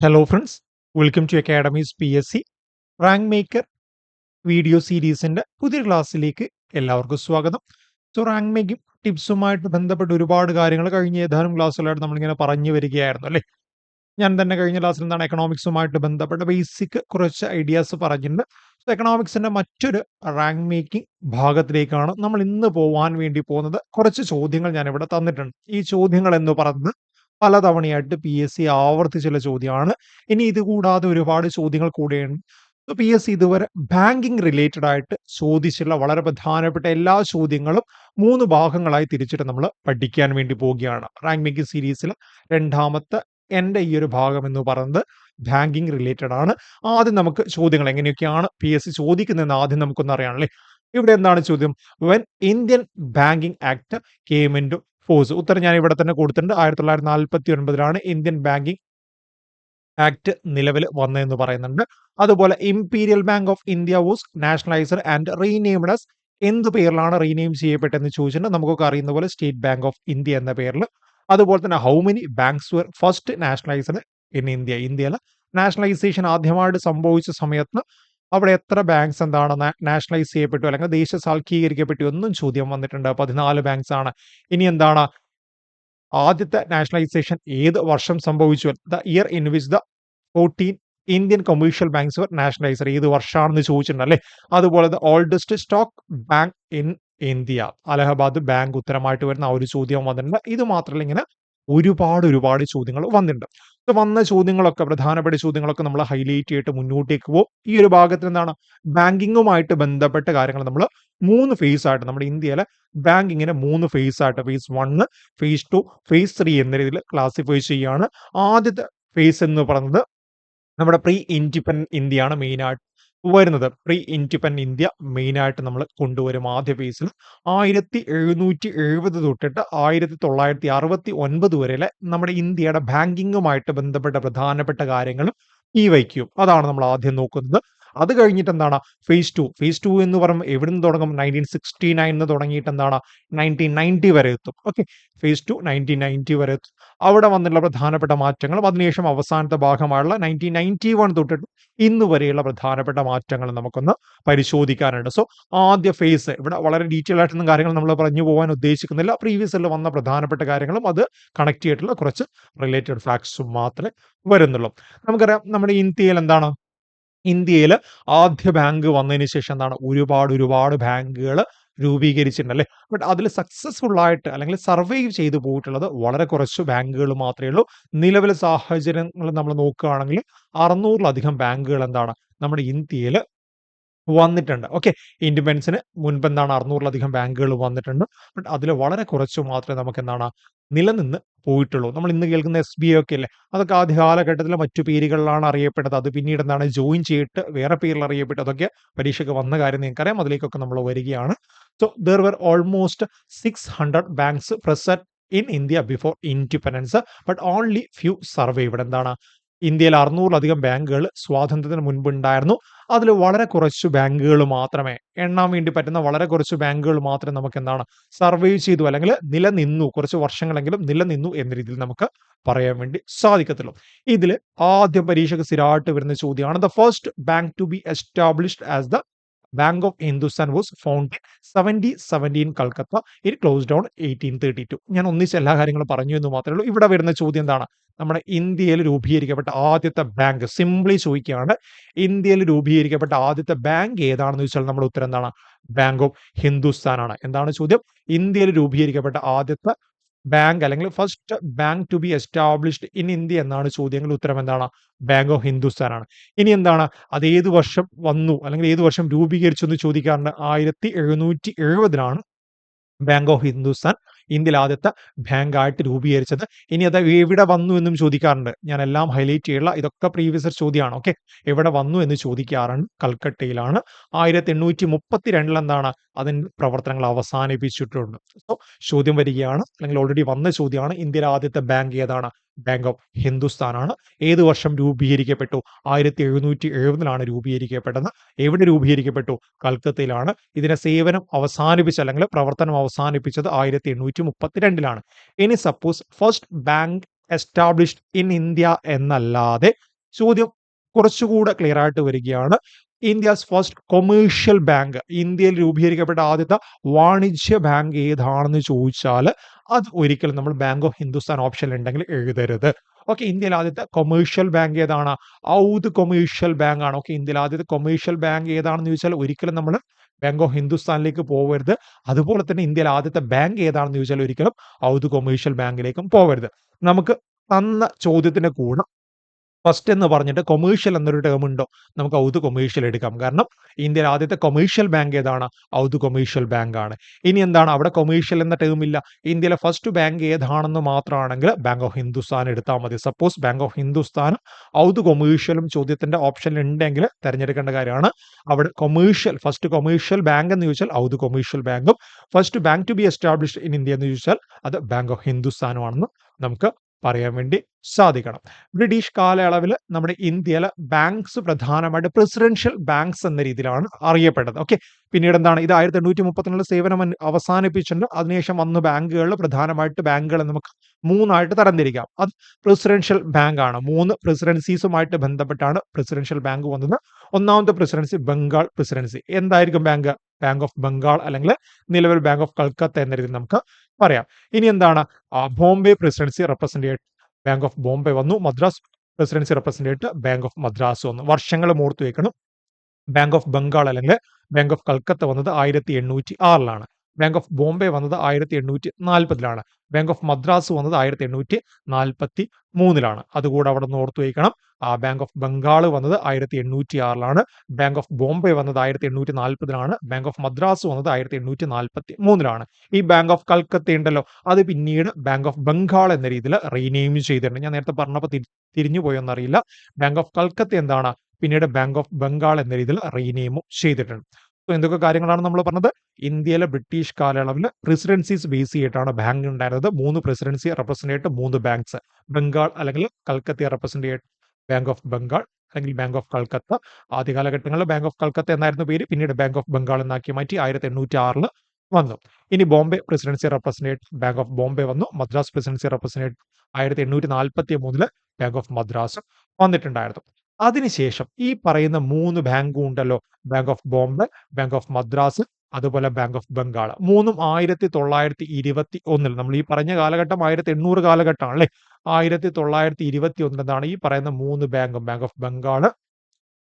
Hello friends welcome to academy's P S C rank maker video സീരീസിന്റെ പുതിയ ക്ലാസ്സിലേക്ക് എല്ലാവർക്കും സ്വാഗതം. സോ റാങ്ക് മേക്കിംഗ് ടിപ്സുമായിട്ട് ബന്ധപ്പെട്ട് ഒരുപാട് കാര്യങ്ങൾ കഴിഞ്ഞ ഏതാനും ക്ലാസ്സുകളായിട്ട് നമ്മളിങ്ങനെ പറഞ്ഞു വരികയായിരുന്നു അല്ലേ? ഞാൻ തന്നെ കഴിഞ്ഞ ക്ലാസ്സിൽ എന്താണ് എക്കണോമിക്സുമായിട്ട് ബന്ധപ്പെട്ട ബേസിക് കുറച്ച് ഐഡിയാസ് പറഞ്ഞിട്ടുണ്ട് സോ എക്കണോമിക്സിന്റെ മറ്റൊരു റാങ്ക് മേക്കിംഗ് ഭാഗത്തിലേക്കാണ് നമ്മൾ ഇന്ന് പോകാൻ വേണ്ടി പോകുന്നത്. കുറച്ച് ചോദ്യങ്ങൾ ഞാൻ ഇവിടെ തന്നിട്ടുണ്ട്. ഈ ചോദ്യങ്ങൾ എന്ന് പറയുന്നത് പലതവണയായിട്ട് പി എസ് സി ആവർത്തിച്ചുള്ള ചോദ്യമാണ്. ഇനി ഇത് കൂടാതെ ഒരുപാട് ചോദ്യങ്ങൾ കൂടെയുണ്ട്. പി എസ് സി ഇതുവരെ ബാങ്കിങ് റിലേറ്റഡ് ആയിട്ട് ചോദിച്ചുള്ള വളരെ പ്രധാനപ്പെട്ട എല്ലാ ചോദ്യങ്ങളും മൂന്ന് ഭാഗങ്ങളായി തിരിച്ചിട്ട് നമ്മൾ പഠിക്കാൻ വേണ്ടി പോവുകയാണ്. റാങ്ക് മേക്കിംഗ് സീരീസിൽ രണ്ടാമത്തെ എന്റെ ഈ ഒരു ഭാഗം എന്ന് പറയുന്നത് ബാങ്കിങ് റിലേറ്റഡ് ആണ്. ആദ്യം നമുക്ക് ചോദ്യങ്ങൾ എങ്ങനെയൊക്കെയാണ് പി എസ് സി ചോദിക്കുന്നതെന്ന് ആദ്യം നമുക്കൊന്ന് അറിയാണല്ലേ ഇവിടെ എന്താണ് ചോദ്യം? When Indian banking act came into force ഉത്തരം ഞാൻ ഇവിടെ തന്നെ കൊടുത്തിട്ടുണ്ട്. ആയിരത്തി തൊള്ളായിരത്തി നാൽപ്പത്തി ഒൻപതിലാണ് ഇന്ത്യൻ ബാങ്കിങ് ആക്ട് നിലവിൽ വന്നതെന്ന് പറയുന്നുണ്ട്. അതുപോലെ imperial bank of India was nationalised and renamed as എന്ത് പേരിലാണ് റീനെയിം ചെയ്യപ്പെട്ടതെന്ന് ചോദിച്ചിട്ടുണ്ട്. നമുക്കൊക്കെ അറിയുന്ന പോലെ സ്റ്റേറ്റ് ബാങ്ക് ഓഫ് ഇന്ത്യ എന്ന പേരിൽ. അതുപോലെ തന്നെ how many banks were first nationalised in India ഇന്ത്യയിൽ. നാഷണലൈസേഷൻ ആദ്യമായിട്ട് സംഭവിച്ച സമയത്ത് അവിടെ എത്ര ബാങ്ക്സ് എന്താണ് നാഷണലൈസ് ചെയ്യപ്പെട്ടു അല്ലെങ്കിൽ ദേശസാൽക്കീകരിക്കപ്പെട്ടു ഒന്നും ചോദ്യം വന്നിട്ടുണ്ട്. പതിനാല് ബാങ്ക്സ് ആണ്. ഇനി എന്താണ്? ആദ്യത്തെ നാഷണലൈസേഷൻ ഏത് വർഷം സംഭവിച്ചു? The year in which the fourteen Indian commercial banks were nationalised ഏത് വർഷമാണെന്ന് ചോദിച്ചിട്ടുണ്ട് അല്ലേ? അതുപോലെ the oldest stock bank in India Allahabad bank ഉത്തരമായിട്ട് വരുന്ന ഒരു ചോദ്യം വന്നിട്ടുണ്ട്. ഇത് മാത്രമല്ല ഇങ്ങനെ ഒരുപാട് ഒരുപാട് ചോദ്യങ്ങൾ വന്നിട്ടുണ്ട്. വന്ന ചോദ്യങ്ങളൊക്കെ പ്രധാനപ്പെട്ട ചോദ്യങ്ങളൊക്കെ നമ്മൾ ഹൈലൈറ്റ് ചെയ്തിട്ട് മുന്നോട്ടേക്ക് പോകും ഈ ഒരു ഭാഗത്തിൽ എന്താണ്? ബാങ്കിങ്ങുമായിട്ട് ബന്ധപ്പെട്ട കാര്യങ്ങൾ നമ്മൾ മൂന്ന് ഫേസ് ആയിട്ട് നമ്മുടെ ഇന്ത്യയിലെ ബാങ്കിങ്ങിനെ മൂന്ന് ഫേസ് ആയിട്ട് phase one phase two phase three എന്ന രീതിയിൽ ക്ലാസിഫൈ ചെയ്യുകയാണ്. ആദ്യത്തെ ഫേസ് എന്ന് പറയുന്നത് നമ്മുടെ പ്രീ ഇൻഡിപെൻഡന്റ് ഇന്ത്യയാണ് മെയിനായിട്ട് വരുന്നത്. പ്രീ ഇൻഡിപെൻഡ് ഇന്ത്യ മെയിനായിട്ട് നമ്മൾ കൊണ്ടുവരും ആദ്യ ഫേസിൽ ആയിരത്തി എഴുന്നൂറ്റി എഴുപത് തൊട്ടിട്ട് ആയിരത്തി തൊള്ളായിരത്തി അറുപത്തി ഒൻപത് വരെയിലെ നമ്മുടെ ഇന്ത്യയുടെ ബാങ്കിങ്ങുമായിട്ട് ബന്ധപ്പെട്ട പ്രധാനപ്പെട്ട കാര്യങ്ങളും ഈ വയ്ക്കും. അതാണ് നമ്മൾ ആദ്യം നോക്കുന്നത്. അത് കഴിഞ്ഞിട്ട് എന്താണ് ഫേസ് ടു ഫേസ് ടു എന്ന് പറയുമ്പോൾ എവിടെ നിന്ന് തുടങ്ങും? നയന്റീൻ സിക്സ്റ്റി നയനിന്ന് തുടങ്ങിയിട്ട് എന്താണ് നയന്റീൻ നയന്റി വരെ എത്തും. Okay phase two nineteen ninety വരെ എത്തും. അവിടെ വന്നിട്ടുള്ള പ്രധാനപ്പെട്ട മാറ്റങ്ങളും അതിനുശേഷം അവസാനത്തെ ഭാഗമായുള്ള നയന്റീൻ നയന്റി വൺ തൊട്ടിട്ട് ഇന്ന് വരെയുള്ള പ്രധാനപ്പെട്ട മാറ്റങ്ങൾ നമുക്കൊന്ന് പരിശോധിക്കാനുണ്ട്. സോ ആദ്യ ഫേസ് ഇവിടെ വളരെ ഡീറ്റെയിൽ ആയിട്ടൊന്നും കാര്യങ്ങൾ നമ്മൾ പറഞ്ഞു പോകാൻ ഉദ്ദേശിക്കുന്നില്ല. പ്രീവിയസിൽ വന്ന പ്രധാനപ്പെട്ട കാര്യങ്ങളും അത് കണക്ട് ചെയ്തിട്ടുള്ള കുറച്ച് റിലേറ്റഡ് ഫാക്ട്സും മാത്രമേ വരുന്നുള്ളൂ. നമുക്കറിയാം നമ്മുടെ ഇന്ത്യയിൽ എന്താണ്? ഇന്ത്യയിൽ ആദ്യ ബാങ്ക് വന്നതിന് ശേഷം എന്താണ് ഒരുപാട് ഒരുപാട് ബാങ്കുകൾ രൂപീകരിച്ചിട്ടുണ്ട് അല്ലേ ബട്ട് അതിൽ സക്സസ്ഫുൾ ആയിട്ട് അല്ലെങ്കിൽ സർവൈവ് ചെയ്തു പോയിട്ടുള്ളത് വളരെ കുറച്ച് ബാങ്കുകൾ മാത്രമേ ഉള്ളൂ. നിലവിലെ സാഹചര്യങ്ങൾ നമ്മൾ നോക്കുകയാണെങ്കിൽ അറുന്നൂറിലധികം ബാങ്കുകൾ എന്താണ് നമ്മുടെ ഇന്ത്യയിൽ വന്നിട്ടുണ്ട്. ഓക്കെ. ഇൻഡിപെൻഡൻസിന് മുൻപ് എന്താണ് അറുന്നൂറിലധികം ബാങ്കുകൾ വന്നിട്ടുണ്ട്. ബട്ട് അതിൽ വളരെ കുറച്ച് മാത്രമേ നമുക്ക് എന്താണ് നിലനിന്ന് പോയിട്ടുള്ളൂ. നമ്മൾ ഇന്ന് കേൾക്കുന്ന എസ് ബി ഐ ഒക്കെ അല്ലേ? അതൊക്കെ ആദ്യ കാലഘട്ടത്തിലെ മറ്റു പേരുകളിലാണ് അറിയപ്പെട്ടത്. അത് പിന്നീട് എന്താണ് ജോയിൻ ചെയ്തിട്ട് വേറെ പേരിൽ അറിയപ്പെട്ടു. അതൊക്കെ പരീക്ഷയ്ക്ക് വന്ന കാര്യം നിങ്ങൾക്കറിയാം. അതിലേക്കൊക്കെ നമ്മൾ വരികയാണ്. So there were almost six hundred banks present in India before independence but only few survive ഇവിടെ എന്താണ്? ഇന്ത്യയിൽ അറുന്നൂറിലധികം ബാങ്കുകൾ സ്വാതന്ത്ര്യത്തിന് മുൻപുണ്ടായിരുന്നു. അതിൽ വളരെ കുറച്ച് ബാങ്കുകൾ മാത്രമേ എണ്ണാൻ വേണ്ടി പറ്റുന്ന വളരെ കുറച്ച് ബാങ്കുകൾ മാത്രമേ നമുക്ക് എന്താണ് സർവൈവ് ചെയ്തു അല്ലെങ്കിൽ നിലനിന്നു കുറച്ച് വർഷങ്ങളെങ്കിലും നിലനിന്നു എന്ന രീതിയിൽ നമുക്ക് പറയാൻ വേണ്ടി സാധിക്കത്തുള്ളൂ. ഇതിൽ ആദ്യം പരീക്ഷയ്ക്ക് സ്ഥിരമായിട്ട് വരുന്ന ചോദ്യമാണ് the first bank to be established as the bank of Hindustan was found seventy seventeen Calcutta. It close down eighteen thirty two ഞാൻ ഒന്നിച്ച് എല്ലാ കാര്യങ്ങളും പറഞ്ഞു എന്ന് മാത്രമേ ഉള്ളൂ. ഇവിടെ വരുന്ന ചോദ്യം എന്താണ്? നമ്മുടെ ഇന്ത്യയിൽ രൂപീകരിക്കപ്പെട്ട ആദ്യത്തെ ബാങ്ക് സിംപ്ലി ചോദിക്കുകയാണ്. ഇന്ത്യയിൽ രൂപീകരിക്കപ്പെട്ട ആദ്യത്തെ ബാങ്ക് ഏതാണെന്ന് ചോദിച്ചാൽ നമ്മുടെ ഉത്തരം എന്താണ്? ബാങ്ക് ഓഫ് ഹിന്ദുസ്ഥാനാണ്. എന്താണ് ചോദ്യം? ഇന്ത്യയിൽ രൂപീകരിക്കപ്പെട്ട ആദ്യത്തെ ബാങ്ക് അല്ലെങ്കിൽ first bank to be established in India എന്നാണ് ചോദ്യങ്ങൾ. ഉത്തരം എന്താണ്? ബാങ്ക് ഓഫ് ഹിന്ദുസ്ഥാൻ ആണ്. ഇനി എന്താണ്? അത് ഏത് വർഷം വന്നു? അല്ലെങ്കിൽ ഏത് വർഷം രൂപീകരിച്ചു എന്ന് ചോദിക്കാറുണ്ട്? ആയിരത്തി എഴുന്നൂറ്റി എഴുപതിലാണ് ബാങ്ക് ഓഫ് ഹിന്ദുസ്ഥാൻ ഇന്ത്യയിൽ ആദ്യത്തെ ബാങ്ക് ആയിട്ട് രൂപീകരിച്ചത്. ഇനി അത് എവിടെ വന്നു എന്നും ചോദിക്കാറുണ്ട്. ഞാൻ എല്ലാം ഹൈലൈറ്റ് ചെയ്യുള്ള ഇതൊക്കെ പ്രീവിയസ് ചോദ്യമാണ്. ഓക്കെ എവിടെ വന്നു എന്ന് ചോദിക്കാറുണ്ട്. കൽക്കട്ടയിലാണ്. ആയിരത്തി എണ്ണൂറ്റി മുപ്പത്തി രണ്ടിൽ എന്താണ് അതിന്റെ പ്രവർത്തനങ്ങൾ അവസാനിപ്പിച്ചിട്ടുണ്ട്. സോ ചോദ്യം വരികയാണ്. അല്ലെങ്കിൽ ഓൾറെഡി വന്ന ചോദ്യമാണ്. ഇന്ത്യയിലെ ആദ്യത്തെ ബാങ്ക് ഏതാണ്? ബാങ്ക് ഓഫ് ഹിന്ദുസ്ഥാൻ ആണ്. ഏത് വർഷം രൂപീകരിക്കപ്പെട്ടു? ആയിരത്തി എഴുന്നൂറ്റി എഴുപതിലാണ് രൂപീകരിക്കപ്പെട്ടത്. എവിടെ രൂപീകരിക്കപ്പെട്ടു? കൽക്കത്തയിലാണ്. ഇതിനെ സേവനം അവസാനിപ്പിച്ച അല്ലെങ്കിൽ പ്രവർത്തനം അവസാനിപ്പിച്ചത് ആയിരത്തി എണ്ണൂറ്റി മുപ്പത്തിരണ്ടിലാണ് ഇനി suppose first bank established in India എന്നല്ലാതെ ചോദ്യം കുറച്ചുകൂടെ ക്ലിയർ ആയിട്ട് വരികയാണ്. ഇന്ത്യസ് ഫസ്റ്റ് കൊമേഴ്ഷ്യൽ ബാങ്ക് ഇന്ത്യയിൽ രൂപീകരിക്കപ്പെട്ട ആദ്യത്തെ വാണിജ്യ ബാങ്ക് ഏതാണെന്ന് ചോദിച്ചാൽ അത് ഒരിക്കലും നമ്മൾ ബാങ്ക് ഓഫ് ഹിന്ദുസ്ഥാൻ ഓപ്ഷൻ ഉണ്ടെങ്കിൽ എഴുതരുത്. ഓക്കെ ഇന്ത്യയിൽ ആദ്യത്തെ കൊമേഴ്ഷ്യൽ ബാങ്ക് ഏതാണ്? ഔദ് കൊമേഴ്ഷ്യൽ ബാങ്ക് ആണ്. ഓക്കെ ഇന്ത്യയിൽ ആദ്യത്തെ കൊമേഴ്ഷ്യൽ ബാങ്ക് ഏതാണെന്ന് ചോദിച്ചാൽ ഒരിക്കലും നമ്മൾ ബാങ്ക് ഓഫ് ഹിന്ദുസ്ഥാനിലേക്ക് പോകരുത് അതുപോലെ തന്നെ ഇന്ത്യയിൽ ആദ്യത്തെ ബാങ്ക് ഏതാണെന്ന് ചോദിച്ചാൽ ഒരിക്കലും ഔദ് കൊമേഴ്ഷ്യൽ ബാങ്കിലേക്കും പോകരുത് നമുക്ക് തന്ന ചോദ്യത്തിന്റെ കൂടെ ഫസ്റ്റ് എന്ന് പറഞ്ഞിട്ട് കൊമേഴ്ഷ്യൽ എന്നൊരു ടേം ഉണ്ടോ? നമുക്ക് ഔദ് കൊമേഴ്ഷ്യൽ എടുക്കാം. കാരണം ഇന്ത്യയിൽ ആദ്യത്തെ കൊമേഴ്ഷ്യൽ ബാങ്ക് ഏതാണ്? ഔദ് കൊമേഴ്ഷ്യൽ ബാങ്ക് ആണ്. ഇനി എന്താണ്? അവിടെ കൊമേഴ്ഷ്യൽ എന്ന ടേം ഇല്ല. ഇന്ത്യയിലെ ഫസ്റ്റ് ബാങ്ക് ഏതാണെന്ന് മാത്രമാണെങ്കിൽ ബാങ്ക് ഓഫ് ഹിന്ദുസ്ഥാൻ എടുത്താൽ മതി. സപ്പോസ് ബാങ്ക് ഓഫ് ഹിന്ദുസ്ഥാനും ഔദ് കൊമേഴ്ഷ്യലും ചോദ്യത്തിന്റെ ഓപ്ഷൻ ഉണ്ടെങ്കിൽ തിരഞ്ഞെടുക്കേണ്ട കാര്യമാണ്. അവിടെ കൊമേഴ്ഷ്യൽ ഫസ്റ്റ് കൊമേഴ്ഷ്യൽ ബാങ്ക് എന്ന് ചോദിച്ചാൽ ഔദ് കൊമേഴ്ഷ്യൽ ബാങ്കും first bank to be established in India എന്ന് ചോദിച്ചാൽ അത് ബാങ്ക് ഓഫ് ഹിന്ദുസ്ഥാനുമാണെന്ന് നമുക്ക് പറയാൻ വേണ്ടി സാധിക്കണം. ബ്രിട്ടീഷ് കാലയളവിൽ നമ്മുടെ ഇന്ത്യയിലെ ബാങ്ക്സ് പ്രധാനമായിട്ട് പ്രസിഡൻഷ്യൽ ബാങ്ക്സ് എന്ന രീതിയിലാണ് അറിയപ്പെട്ടത്. ഓക്കെ. പിന്നീട് എന്താണ്? ഇത് ആയിരത്തി എണ്ണൂറ്റി മുപ്പത്തിനാല് സേവനം അവസാനിപ്പിച്ചിട്ടുണ്ട്. അതിനുശേഷം വന്ന ബാങ്കുകളിൽ പ്രധാനമായിട്ട് ബാങ്കുകളെ നമുക്ക് മൂന്നായിട്ട് തരംതിരിക്കാം. അത് പ്രസിഡൻഷ്യൽ ബാങ്ക് ആണ് മൂന്ന് പ്രസിഡൻസീസുമായിട്ട് ബന്ധപ്പെട്ടാണ് പ്രസിഡൻഷ്യൽ ബാങ്ക് വന്നത്. ഒന്നാമത്തെ പ്രസിഡൻസി ബംഗാൾ പ്രസിഡൻസി. എന്തായിരിക്കും ബാങ്ക്? ബാങ്ക് ഓഫ് ബംഗാൾ അല്ലെങ്കിൽ നിലവിൽ ബാങ്ക് ഓഫ് കൽക്കത്ത എന്ന രീതിയിൽ നമുക്ക് പറയാം. ഇനി എന്താണ്? Bombay presidency represent bank of Bombay വന്നു. Madras presidency representative bank of Madras വന്നു. വർഷങ്ങൾ ഓർത്തു വെക്കണം ബാങ്ക് ഓഫ് ബംഗാൾ അല്ലെങ്കിൽ ബാങ്ക് ഓഫ് കൽക്കത്ത വന്നത് ആയിരത്തി എണ്ണൂറ്റി ആറിലാണ്. ബാങ്ക് ഓഫ് ബോംബെ വന്നത് ആയിരത്തി എണ്ണൂറ്റി നാൽപ്പതിലാണ് ബാങ്ക് ഓഫ് മദ്രാസ് വന്നത് ആയിരത്തി എണ്ണൂറ്റി നാൽപ്പത്തി മൂന്നിലാണ് അതുകൂടെ അവിടെ നിന്ന് ഓർത്തു വയ്ക്കണം. ആ ബാങ്ക് ഓഫ് ബംഗാൾ വന്നത് ആയിരത്തി എണ്ണൂറ്റി ആറിലാണ് ബാങ്ക് ഓഫ് ബോംബെ വന്നത് ആയിരത്തി എണ്ണൂറ്റി നാൽപ്പതിലാണ് ബാങ്ക് ഓഫ് മദ്രാസ് വന്നത് ആയിരത്തി എണ്ണൂറ്റി നാൽപ്പത്തി മൂന്നിലാണ് ഈ ബാങ്ക് ഓഫ് കൽക്കത്ത ഉണ്ടല്ലോ അത് പിന്നീട് ബാങ്ക് ഓഫ് ബംഗാൾ എന്ന രീതിയിൽ റീനെയിം ചെയ്തിട്ടുണ്ട് ഞാൻ നേരത്തെ പറഞ്ഞപ്പോൾ തിരി- തിരിഞ്ഞു പോയെന്നറിയില്ല. ബാങ്ക് ഓഫ് കൽക്കത്ത എന്താണ്? പിന്നീട് ബാങ്ക് ഓഫ് ബംഗാൾ എന്ന രീതിയിൽ റീനെയിമും ചെയ്തിട്ടുണ്ട്. എന്തൊക്കെ കാര്യങ്ങളാണ് നമ്മൾ പറഞ്ഞത്? ഇന്ത്യയിലെ ബ്രിട്ടീഷ് കാലയളവിൽ പ്രസിഡൻസീസ് ബേസ് ചെയ്തിട്ടാണ് ബാങ്ക് ഉണ്ടായിരുന്നത്. മൂന്ന് പ്രസിഡൻസി റെപ്രസെന്റ് ചെയ്തിട്ട് മൂന്ന് ബാങ്ക്സ് ബംഗാൾ അല്ലെങ്കിൽ കൽക്കത്തയെ റെപ്രസെന്റേറ്റ് ബാങ്ക് ഓഫ് ബംഗാൾ അല്ലെങ്കിൽ ബാങ്ക് ഓഫ് കൽക്കത്ത ആദ്യ കാലഘട്ടങ്ങളിൽ ബാങ്ക് ഓഫ് കൽക്കത്ത എന്നായിരുന്നു പേര്. പിന്നീട് ബാങ്ക് ഓഫ് ബംഗാൾ എന്നാക്കി മാറ്റി ആയിരത്തി എണ്ണൂറ്റി ആറിൽ വന്നു. ഇനി Bombay presidency represent bank of Bombay വന്നു. മദ്രാസ് പ്രസിഡൻസി റെപ്രസെന്റേറ്റ് ആയിരത്തി എണ്ണൂറ്റി നാൽപ്പത്തി മൂന്നിൽ ബാങ്ക് ഓഫ് മദ്രാസ് വന്നിട്ടുണ്ടായിരുന്നു. അതിനുശേഷം ഈ പറയുന്ന മൂന്ന് ബാങ്കും ഉണ്ടല്ലോ bank of Bombay bank of Madras അതുപോലെ ബാങ്ക് ഓഫ് ബംഗാൾ. മൂന്നും ആയിരത്തി തൊള്ളായിരത്തി ഇരുപത്തി ഒന്നിൽ നമ്മൾ ഈ പറഞ്ഞ കാലഘട്ടം ആയിരത്തി എണ്ണൂറ് കാലഘട്ടമാണ് അല്ലേ ആയിരത്തി തൊള്ളായിരത്തി ഇരുപത്തി ഒന്നിലാണ് ഈ പറയുന്ന മൂന്ന് ബാങ്കും. Bank of Bengal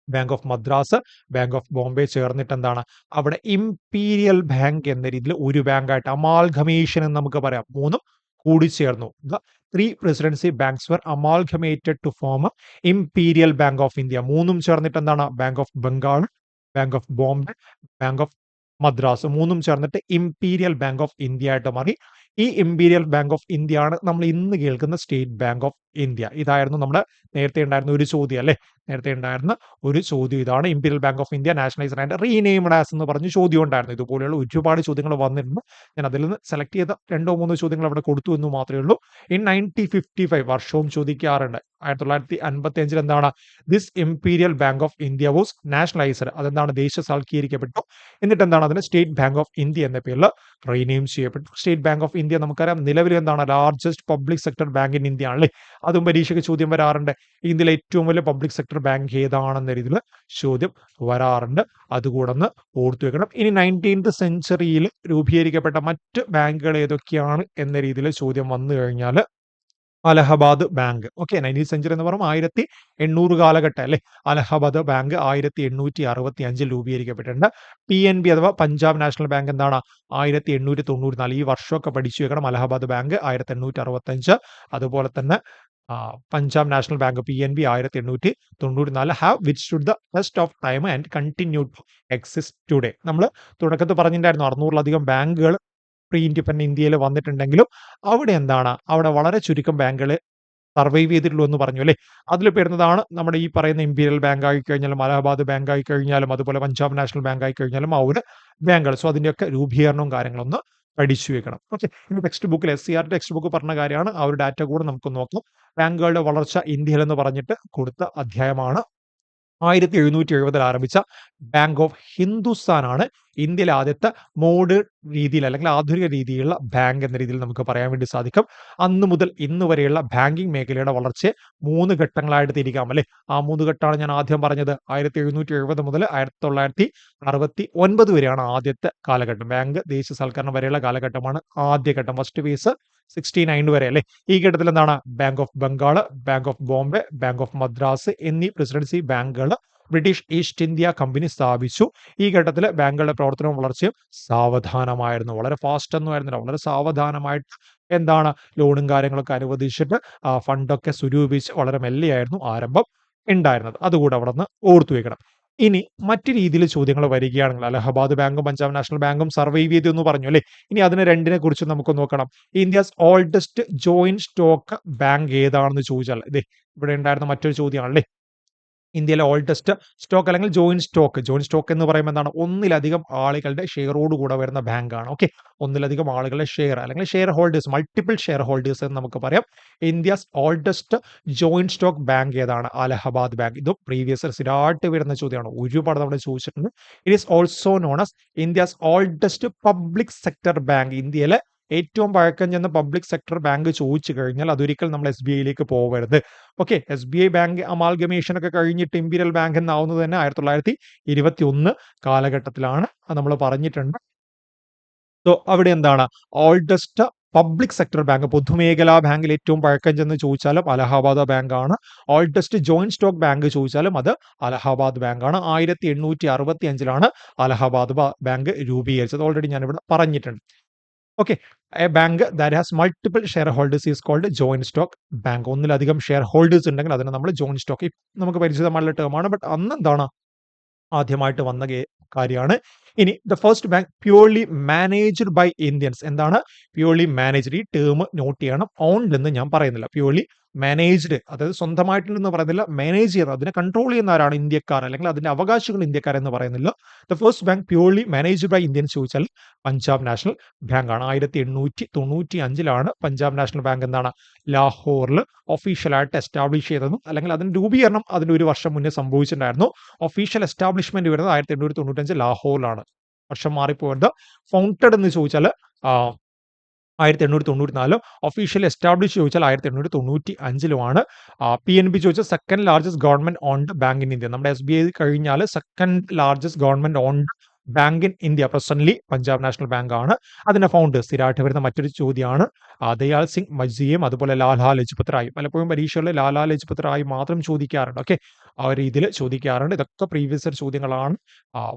bank of Madras bank of Bombay ചേർന്നിട്ട് എന്താണ് അവിടെ ഇംപീരിയൽ ബാങ്ക് എന്ന രീതിയിൽ ഒരു ബാങ്കായിട്ട് അമാൽഗമേഷൻ എന്ന് നമുക്ക് പറയാം. മൂന്നും കൂടിച്ചേർന്നു. The three presidency banks were amalgamated to form imperial bank of India. മൂന്നും ചേർന്നിട്ട് എന്താണ്? Bank of Bengal bank of Bombay bank of Madras. മൂന്നും ചേർന്നിട്ട് ഇംപീരിയൽ ബാങ്ക് ഓഫ് ഇന്ത്യ ആയിട്ട് മാറി. ഈ ഇംപീരിയൽ ബാങ്ക് ഓഫ് ഇന്ത്യ ആണ് നമ്മൾ ഇന്ന് കേൾക്കുന്ന സ്റ്റേറ്റ് ബാങ്ക് ഓഫ് ഇന്ത്യ. ഇതായിരുന്നു നമ്മുടെ നേരത്തെ ഉണ്ടായിരുന്ന ഒരു ചോദ്യം അല്ലേ? നേരത്തെ ഉണ്ടായിരുന്ന ഒരു ചോദ്യം. ഇതാണ് imperial bank of India nationalised and renamed as എന്ന് പറഞ്ഞ ചോദ്യം ഉണ്ടായിരുന്നു. ഇതുപോലെയുള്ള ഒരുപാട് ചോദ്യങ്ങൾ വന്നിരുന്നു ഞാൻ അതിൽ നിന്ന് സെലക്ട് ചെയ്ത രണ്ടോ മൂന്നോ ചോദ്യങ്ങൾ അവിടെ കൊടുത്തു എന്ന് മാത്രമേ ഉള്ളൂ. ഇൻ നയന്റീൻ ഫിഫ്റ്റി ഫൈവ് വർഷവും ചോദിക്കാറുണ്ട്. ആയിരത്തി തൊള്ളായിരത്തി അൻപത്തി അഞ്ചിൽ എന്താണ്? This imperial bank of India was nationalised അതെന്താണ്? ദേശസാൽക്കീകരിക്കപ്പെട്ടു എന്നിട്ട് എന്താണ് അതിന് സ്റ്റേറ്റ് ബാങ്ക് ഓഫ് ഇന്ത്യ എന്ന പേരിൽ റീനെയിം ചെയ്യപ്പെട്ടു. സ്റ്റേറ്റ് ബാങ്ക് ഓഫ് ഇന്ത്യ നമുക്കറിയാം. നിലവിൽ എന്താണ്? Largest public sector bank in India ആണല്ലേ അതും പരീക്ഷയ്ക്ക് ചോദ്യം വരാറുണ്ട്. ഇന്ത്യയിലെ ഏറ്റവും വലിയ പബ്ലിക് സെക്ടർ ബാങ്ക് ഏതാണെന്ന രീതിയിൽ ചോദ്യം വരാറുണ്ട്. അതുകൂടെ ഒന്ന് ഓർത്തു വെക്കണം. ഇനി നയന്റീൻത് സെഞ്ചുറിയിൽ രൂപീകരിക്കപ്പെട്ട മറ്റ് ബാങ്കുകൾ ഏതൊക്കെയാണ് എന്ന രീതിയിൽ ചോദ്യം വന്നു കഴിഞ്ഞാൽ Allahabad bank okay nineteen century എന്ന് പറയുമ്പോൾ ആയിരത്തി എണ്ണൂറ് കാലഘട്ടം അല്ലേ? അലഹബാദ് ബാങ്ക് ആയിരത്തി എണ്ണൂറ്റി അറുപത്തി അഞ്ചിൽ രൂപീകരിക്കപ്പെട്ടിട്ടുണ്ട്. പി എൻ ബി അഥവാ പഞ്ചാബ് നാഷണൽ ബാങ്ക് എന്താണ്? ആയിരത്തി എണ്ണൂറ്റി തൊണ്ണൂറ്റി നാല് ഈ വർഷമൊക്കെ പഠിച്ചു വെക്കണം അലഹബാദ് ബാങ്ക് ആയിരത്തി എണ്ണൂറ്റി അറുപത്തഞ്ച് അതുപോലെ തന്നെ Punjab national bank P N B ആയിരത്തി എണ്ണൂറ്റി തൊണ്ണൂറ്റി നാല് have which should the test of time and continue to exist today നമ്മൾ തുടക്കത്തിൽ പറഞ്ഞിട്ടുണ്ടായിരുന്നു അറുന്നൂറിലധികം ബാങ്കുകൾ പ്രീ ഇൻഡിപെൻഡന്റ് ഇന്ത്യയിൽ വന്നിട്ടുണ്ടെങ്കിലും അവിടെ എന്താണ്? അവിടെ വളരെ ചുരുക്കം ബാങ്കുകൾ സർവൈവ് ചെയ്തിട്ടുള്ളൂ എന്ന് പറഞ്ഞു അല്ലേ? അതിൽ പെടുന്നതാണ് നമ്മുടെ ഈ പറയുന്ന ഇമ്പീരിയൽ ബാങ്ക് ആയി കഴിഞ്ഞാലും അലഹബാദ് ബാങ്ക് ആയി കഴിഞ്ഞാലും അതുപോലെ പഞ്ചാബ് നാഷണൽ ബാങ്ക് ആയി കഴിഞ്ഞാലും ആ ഒരു ബാങ്കുകൾ. സോ അതിന്റെയൊക്കെ രൂപീകരണവും കാര്യങ്ങളൊന്ന് പഠിച്ചു വെക്കണം. ഓക്കെ. ഇനി ടെക്സ്റ്റ് ബുക്കിൽ S C R text book പറഞ്ഞ കാര്യമാണ്. ആ ഒരു ഡാറ്റ കൂടെ നമുക്ക് നോക്കാം. ബാങ്കുകളുടെ വളർച്ച ഇന്ത്യയിൽ എന്ന് പറഞ്ഞിട്ട് കൊടുത്ത അധ്യായമാണ്. ആയിരത്തി എഴുന്നൂറ്റി എഴുപതിൽ ആരംഭിച്ച ബാങ്ക് ഓഫ് ഹിന്ദുസ്ഥാൻ ആണ് ഇന്ത്യയിലെ ആദ്യത്തെ മോഡേൺ രീതിയിൽ അല്ലെങ്കിൽ ആധുനിക രീതിയിലുള്ള ബാങ്ക് എന്ന രീതിയിൽ നമുക്ക് പറയാൻ വേണ്ടി സാധിക്കും. അന്ന് മുതൽ ഇന്ന് വരെയുള്ള ബാങ്കിങ് മേഖലയുടെ വളർച്ചയെ മൂന്ന് ഘട്ടങ്ങളായിട്ട് തിരിക്കാം അല്ലെ? ആ മൂന്ന് ഘട്ടമാണ് ഞാൻ ആദ്യം പറഞ്ഞത്. ആയിരത്തി എഴുന്നൂറ്റി എഴുപത് മുതൽ ആയിരത്തി തൊള്ളായിരത്തി അറുപത്തി ഒൻപത് വരെയാണ് ആദ്യത്തെ കാലഘട്ടം. ബാങ്ക് ദേശീയവൽക്കരണം വരെയുള്ള കാലഘട്ടമാണ് ആദ്യ ഘട്ടം. ഫസ്റ്റ് ഫേസ് സിക്സ്റ്റി നയൻ വരെ അല്ലെ? ഈ ഘട്ടത്തിൽ എന്താണ് bank of Bengal bank of Bombay bank of Madras എന്നീ പ്രസിഡൻസി ബാങ്കുകൾ ബ്രിട്ടീഷ് ഈസ്റ്റ് ഇന്ത്യ കമ്പനി സ്ഥാപിച്ചു. ഈ ഘട്ടത്തിൽ ബാങ്കുകളുടെ പ്രവർത്തനവും വളർച്ചയും സാവധാനമായിരുന്നു. വളരെ ഫാസ്റ്റ് ഒന്നും ആയിരുന്നില്ല. വളരെ സാവധാനമായിട്ട് എന്താണ് ലോണും കാര്യങ്ങളൊക്കെ അനുവദിച്ചിട്ട് ഫണ്ടൊക്കെ സ്വരൂപിച്ച് വളരെ മെല്ലെയായിരുന്നു ആരംഭം ഉണ്ടായിരുന്നത്. അതുകൂടെ അവിടെ നിന്ന് ഓർത്തു വയ്ക്കണം ഇനി മറ്റു രീതിയിൽ ചോദ്യങ്ങൾ വരികയാണെങ്കിൽ അലഹബാദ് ബാങ്കും പഞ്ചാബ് നാഷണൽ ബാങ്കും സർവൈവ് ചെയ്തു എന്ന് പറഞ്ഞു അല്ലേ? ഇനി അതിന് രണ്ടിനെ കുറിച്ച് നമുക്ക് നോക്കണം. India's oldest joint stock bank ഏതാണെന്ന് ചോദിച്ചാൽ ഇതേ ഇവിടെ ഉണ്ടായിരുന്ന മറ്റൊരു ചോദ്യമാണല്ലേ? ഇന്ത്യയിലെ ഓൾഡസ്റ്റ് സ്റ്റോക്ക് അല്ലെങ്കിൽ ജോയിന്റ് സ്റ്റോക്ക് ജോയിന്റ് സ്റ്റോക്ക് എന്ന് പറയുമ്പോൾ എന്താണ്? ഒന്നിലധികം ആളുകളുടെ ഷെയറോട് കൂടെ വരുന്ന ബാങ്കാണ് ഓക്കെ ഒന്നിലധികം ആളുകളുടെ ഷെയർ അല്ലെങ്കിൽ share holders multiple share holders എന്ന് നമുക്ക് പറയാം. India's oldest joint stock bank ഏതാണ്? അലഹബാദ് ബാങ്ക് ഇതും പ്രീവിയസ് സ്ഥിരമായിട്ട് വരുന്ന ചോദ്യമാണ്. ഒരുപാട് നമ്മൾ ചോദിച്ചിട്ടുണ്ട്. It is also known as India's oldest public sector bank ഇന്ത്യയിലെ ഏറ്റവും പഴക്കം ചെന്ന പബ്ലിക് സെക്ടർ ബാങ്ക് ചോദിച്ചു കഴിഞ്ഞാൽ അതൊരിക്കൽ നമ്മൾ എസ് ബി ഐയിലേക്ക് പോകരുത് okay S B I bank amalgamation ഒക്കെ കഴിഞ്ഞിട്ട് ഇമ്പീരിയൽ ബാങ്ക് എന്നാവുന്നത് തന്നെ ആയിരത്തി തൊള്ളായിരത്തി ഇരുപത്തി ഒന്ന് കാലഘട്ടത്തിലാണ് നമ്മൾ പറഞ്ഞിട്ടുണ്ട്. സോ അവിടെ എന്താണ്? ഓൾഡസ്റ്റ് പബ്ലിക് സെക്ടർ ബാങ്ക് പൊതുമേഖലാ ബാങ്കിൽ ഏറ്റവും പഴക്കം ചെന്ന് ചോദിച്ചാലും അലഹാബാദ് ബാങ്കാണ് ഓൾഡസ്റ്റ് ജോയിന്റ് സ്റ്റോക്ക് ബാങ്ക് ചോദിച്ചാലും അത് അലഹാബാദ് ബാങ്കാണ് ആയിരത്തി എണ്ണൂറ്റി അറുപത്തി അഞ്ചിലാണ് അലഹാബാദ് ബാങ്ക് രൂപീകരിച്ചത്. ഓൾറെഡി ഞാനിവിടെ പറഞ്ഞിട്ടുണ്ട്. Okay a bank that has multiple share holders is called joint stock bank ഒന്നിലധികം ഷെയർ ഹോൾഡേഴ്സ് ഉണ്ടെങ്കിൽ അതിനെ നമ്മൾ ജോയിന്റ് സ്റ്റോക്ക് നമുക്ക് പരിചിതമായുള്ള ടേമാണ് ബട്ട് അന്ന് എന്താണ് ആദ്യമായിട്ട് വന്ന കാര്യമാണ്. ഇനി the first bank purely managed by Indians എന്താണ്? പ്യൂർലി മാനേജ്ഡ് ഈ ടേം നോട്ട് ചെയ്യണം. ഓൺഡ് എന്ന് ഞാൻ പറയുന്നില്ല. പ്യൂർലി മാനേജ്ഡ് അതായത് സ്വന്തമായിട്ടുണ്ടെന്ന് പറയുന്നില്ല. മാനേജ് ചെയ്യുന്നത് അതിനെ കൺട്രോൾ ചെയ്യുന്ന ആരാണ്? ഇന്ത്യക്കാർ അല്ലെങ്കിൽ അതിന്റെ അവകാശികൾ ഇന്ത്യക്കാർ എന്ന് പറയുന്നില്ല. The first bank purely managed by Indians ചോദിച്ചാൽ പഞ്ചാബ് നാഷണൽ ബാങ്ക് ആണ്. ആയിരത്തി എണ്ണൂറ്റി തൊണ്ണൂറ്റി അഞ്ചിലാണ് പഞ്ചാബ് നാഷണൽ ബാങ്ക് എന്താണ് ലാഹോറിൽ ഒഫീഷ്യലായിട്ട് എസ്റ്റാബ്ലിഷ് ചെയ്തതും അല്ലെങ്കിൽ അതിന്റെ രൂപീകരണം അതിന് ഒരു വർഷം മുന്നേ സംഭവിച്ചിട്ടുണ്ടായിരുന്നു. ഒഫീഷ്യൽ എസ്റ്റാബ്ലിഷ്മെന്റ് വരുന്നത് ആയിരത്തി എണ്ണൂറ്റി തൊണ്ണൂറ്റഞ്ച് ലാഹോറിലാണ് വർഷം മാറിപ്പോയത് ഫൗണ്ടഡ് എന്ന് ചോദിച്ചാൽ ആയിരത്തി എണ്ണൂറ്റി തൊണ്ണൂറ്റി നാല് ഒഫീഷ്യൽ എസ്റ്റാബ്ലിഷ് ചോദിച്ചാൽ ആയിരത്തി എണ്ണൂറ്റി തൊണ്ണൂറ്റി അഞ്ചിലുമാണ് പി എൻ ബി ചോദിച്ചാൽ second largest government owned bank in India നമ്മുടെ എസ് ബി ഐ കഴിഞ്ഞാൽ second largest government owned bank in India presently Punjab national bank ആണ്. അതിന്റെ ഫൗണ്ട് സ്ഥിരമായിട്ട് വരുന്ന മറ്റൊരു ചോദ്യമാണ്. ദയാൽ സിംഗ് മജ്ജിയും അതുപോലെ ലാലാ ലജ്പത് റായും പലപ്പോഴും പരീക്ഷകളിൽ ലാലാ ലജ്പത് റായി മാത്രം ചോദിക്കാറുണ്ട്. ഓക്കെ ആ രീതിയിൽ ചോദിക്കാറുണ്ട്. ഇതൊക്കെ പ്രീവിയസ് ചോദ്യങ്ങളാണ്.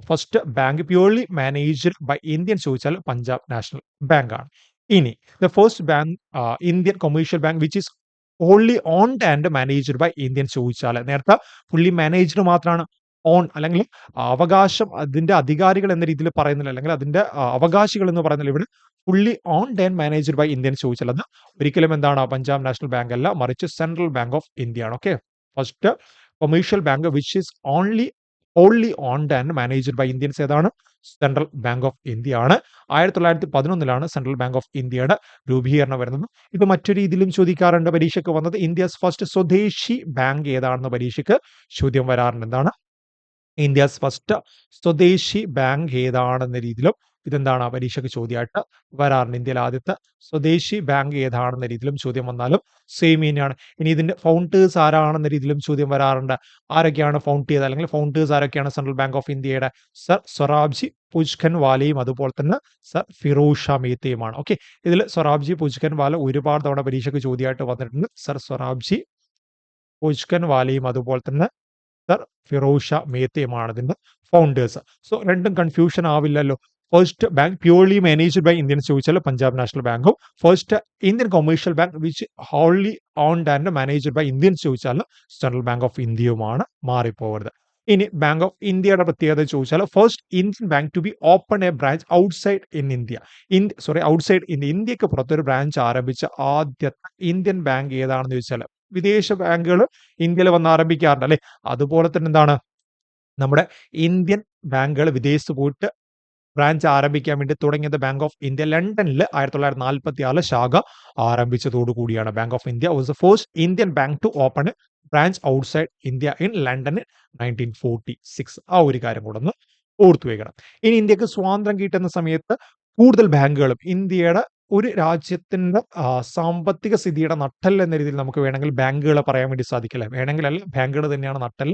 First bank purely managed by Indian ചോദിച്ചാൽ പഞ്ചാബ് നാഷണൽ ബാങ്ക് ആണ്. ഇനി the first bank Indian commercial bank which is only own and managed by Indian ചോദിച്ചാൽ നേരത്തെ ഫുള്ളി മാനേജ്ഡ് മാത്രമാണ്. ഓൺ അല്ലെങ്കിൽ അവകാശം അതിന്റെ അധികാരികൾ എന്ന രീതിയിൽ പറയുന്നില്ല. അല്ലെങ്കിൽ അതിന്റെ അവകാശികൾ എന്ന് പറയുന്നില്ല. ഇവിടെ fully own and managed by Indian ചോദിച്ചാൽ ഒരിക്കലും എന്താണ് പഞ്ചാബ് നാഷണൽ ബാങ്ക് അല്ല മറിച്ച് സെൻട്രൽ ബാങ്ക് ഓഫ് ഇന്ത്യ ആണ്. Okay first commercial bank which is only only own and managed by Indians ഏതാണ്? സെൻട്രൽ ബാങ്ക് ഓഫ് ഇന്ത്യ ആണ്. ആയിരത്തി തൊള്ളായിരത്തി പതിനൊന്നിലാണ് സെൻട്രൽ ബാങ്ക് ഓഫ് ഇന്ത്യയുടെ രൂപീകരണം വരുന്നത്. ഇത് മറ്റൊരു രീതിയിലും ചോദിക്കാറുണ്ട് പരീക്ഷയ്ക്ക് വന്നത്. ഇന്ത്യസ് ഫസ്റ്റ് സ്വദേശി ബാങ്ക് ഏതാണെന്ന് പരീക്ഷയ്ക്ക് ചോദ്യം വരാറുണ്ട്. എന്താണ്? ഇന്ത്യസ് ഫസ്റ്റ് സ്വദേശി ബാങ്ക് ഏതാണെന്ന രീതിയിലും ഇതെന്താണ് പരീക്ഷയ്ക്ക് ചോദ്യമായിട്ട് വരാറുണ്ട്. ഇന്ത്യയിൽ ആദ്യത്തെ സ്വദേശി ബാങ്ക് ഏതാണെന്ന രീതിയിലും ചോദ്യം വന്നാലും സെയിം തന്നെയാണ്. ഇനി ഇതിന്റെ ഫൗണ്ടേഴ്സ് ആരാണെന്ന രീതിയിലും ചോദ്യം വരാറുണ്ട്. ആരൊക്കെയാണ് ഫൗണ്ട് ചെയ്തത്? അല്ലെങ്കിൽ ഫൗണ്ടേഴ്സ് ആരൊക്കെയാണ് സെൻട്രൽ ബാങ്ക് ഓഫ് ഇന്ത്യയുടെ സർ സൊറാബ്ജി പുജ്ഖൻ വാലയും അതുപോലെ തന്നെ സർ ഫിറോഷ മേത്തയുമാണ്. ഓക്കെ ഇതിൽ സൊറാബ്ജി പുജ്ഖൻ വാല ഒരുപാട് തവണ പരീക്ഷയ്ക്ക് ചോദ്യമായിട്ട് വന്നിട്ടുണ്ട്. സർ സൊറാബ്ജി പുജ്ഖൻ വാലയും അതുപോലെ തന്നെ സർ ഫിറോഷ മേത്തയുമാണ് അതിന്റെ ഫൗണ്ടേഴ്സ് സോ രണ്ടും confusion ആവില്ലല്ലോ. First bank purely managed by Indian ചോദിച്ചാൽ പഞ്ചാബ് നാഷണൽ ബാങ്കും first Indian commercial bank which wholly owned and managed by Indians ചോദിച്ചാൽ സെൻട്രൽ ബാങ്ക് ഓഫ് ഇന്ത്യയുമാണ് മാറിപ്പോകരുത് ഇനി ബാങ്ക് ഓഫ് ഇന്ത്യയുടെ പ്രത്യേകത ചോദിച്ചാൽ first Indian bank to be open a branch outside in India India sorry outside India ഇന്ത്യയ്ക്ക് പുറത്തൊരു branch ആരംഭിച്ച ആദ്യത്തെ ഇന്ത്യൻ ബാങ്ക് ഏതാണെന്ന് ചോദിച്ചാൽ വിദേശ ബാങ്കുകൾ ഇന്ത്യയിൽ വന്ന് ആരംഭിക്കാറുണ്ട് അല്ലെ? അതുപോലെ തന്നെ എന്താണ്? നമ്മുടെ ഇന്ത്യൻ ബാങ്കുകൾ വിദേശത്ത് പോയിട്ട് ബ്രാഞ്ച് ആരംഭിക്കാൻ വേണ്ടി തുടങ്ങിയത് ബാങ്ക് ഓഫ് ഇന്ത്യ ലണ്ടനിൽ ആയിരത്തി തൊള്ളായിരത്തി നാൽപ്പത്തി ആറ് ശാഖ ആരംഭിച്ചതോടുകൂടിയാണ് bank of India was the first Indian bank to open branch outside India in London nineteen forty six ആ ഒരു കാര്യം കൂടെ ഒന്ന് ഓർത്തു വയ്ക്കണം ഇനി ഇന്ത്യയ്ക്ക് സ്വാതന്ത്ര്യം കിട്ടുന്ന സമയത്ത് കൂടുതൽ ബാങ്കുകളും ഇന്ത്യയുടെ ഒരു രാജ്യത്തിന്റെ സാമ്പത്തിക സ്ഥിതിയുടെ നട്ടൽ എന്ന രീതിയിൽ നമുക്ക് വേണമെങ്കിൽ ബാങ്കുകളെ പറയാൻ വേണ്ടി സാധിക്കില്ല. വേണമെങ്കിൽ അല്ല ബാങ്കുകൾ തന്നെയാണ് നട്ടൽ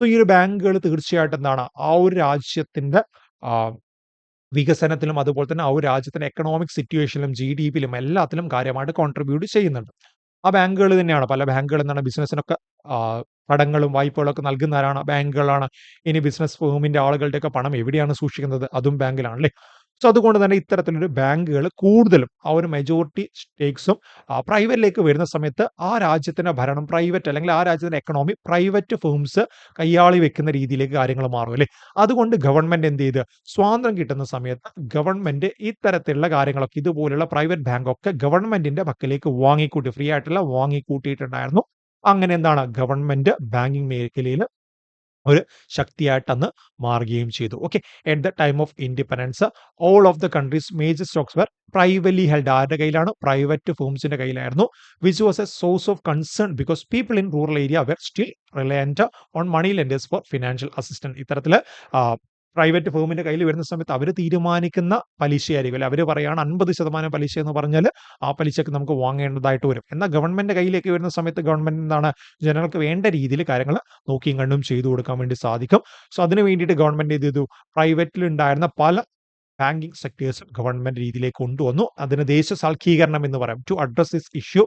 സോ ഈ ഒരു ബാങ്കുകൾ തീർച്ചയായിട്ടും എന്താണ് ആ ഒരു രാജ്യത്തിന്റെ വികസനത്തിലും അതുപോലെ തന്നെ ആ ഒരു രാജ്യത്തിന്റെ എക്കണോമിക് സിറ്റുവേഷനിലും ജി ഡി പിയിലും എല്ലാത്തിലും കാര്യമായിട്ട് കോൺട്രിബ്യൂട്ട് ചെയ്യുന്നുണ്ട്. ആ ബാങ്കുകൾ തന്നെയാണ്. പല ബാങ്കുകൾ എന്താണ് ബിസിനസ്സിനൊക്കെ കടങ്ങളും വായ്പകളൊക്കെ നൽകുന്നവരാണ്. ബാങ്കുകളാണ്. ഇനി ബിസിനസ് ഫേമിന്റെ ആളുകളുടെയൊക്കെ പണം എവിടെയാണ് സൂക്ഷിക്കുന്നത്? അതും ബാങ്കിലാണ് അല്ലേ സോ അതുകൊണ്ട് തന്നെ ഇത്തരത്തിലൊരു ബാങ്കുകൾ കൂടുതലും ആ ഒരു മെജോറിറ്റി സ്റ്റേക്സും പ്രൈവറ്റിലേക്ക് വരുന്ന സമയത്ത് ആ രാജ്യത്തിന്റെ ഭരണം പ്രൈവറ്റ് അല്ലെങ്കിൽ ആ രാജ്യത്തിന്റെ എക്കണോമി പ്രൈവറ്റ് ഫേംസ് കയ്യാളി വെക്കുന്ന രീതിയിലേക്ക് കാര്യങ്ങൾ മാറും അല്ലേ? അതുകൊണ്ട് ഗവൺമെന്റ് എന്ത് ചെയ്ത്? സ്വാതന്ത്ര്യം കിട്ടുന്ന സമയത്ത് ഗവൺമെന്റ് ഇത്തരത്തിലുള്ള കാര്യങ്ങളൊക്കെ ഇതുപോലുള്ള പ്രൈവറ്റ് ബാങ്കൊക്കെ ഗവൺമെന്റിന്റെ പക്കലേക്ക് വാങ്ങിക്കൂട്ടി ഫ്രീ ആയിട്ടുള്ള വാങ്ങിക്കൂട്ടിയിട്ടുണ്ടായിരുന്നു. അങ്ങനെ എന്താണ് ഗവൺമെന്റ് ബാങ്കിങ് മേഖലയിൽ ഒരു ശക്തിയായിട്ട് അന്ന് മാറുകയും ചെയ്തു. Okay at the time of independence all of the countries major stocks were privately held ആരുടെ കയ്യിലാണ്? പ്രൈവറ്റ് ഫോംസിന്റെ കയ്യിലായിരുന്നു. Which was a source of concern because people in rural area were still reliant on money lenders for financial assistance ഇത്തരത്തിൽ private ഫേമിന്റെ കയ്യിൽ വരുന്ന സമയത്ത് അവർ തീരുമാനിക്കുന്ന പലിശയായിരിക്കും. അല്ലെ? അവർ പറയുകയാണ് അൻപത് ശതമാനം പലിശ എന്ന് പറഞ്ഞാൽ ആ പലിശക്ക് നമുക്ക് വാങ്ങേണ്ടതായിട്ട് വരും. എന്നാൽ ഗവൺമെന്റ് കയ്യിലേക്ക് വരുന്ന സമയത്ത് ഗവൺമെന്റ് എന്താണ് ജനങ്ങൾക്ക് വേണ്ട രീതിയിൽ കാര്യങ്ങൾ നോക്കിയും കണ്ടും ചെയ്തു കൊടുക്കാൻ വേണ്ടി സാധിക്കും. സോ അതിന് വേണ്ടിയിട്ട് ഗവൺമെന്റ് എന്ത് ചെയ്തു? പ്രൈവറ്റിൽ ഉണ്ടായിരുന്ന പല ബാങ്കിങ് സെക്ടേഴ്സ് ഗവൺമെന്റ് രീതിയിലേക്ക് കൊണ്ടുവന്നു. അതിന് ദേശസാൽക്കീകരണം എന്ന് പറയും. To address this issue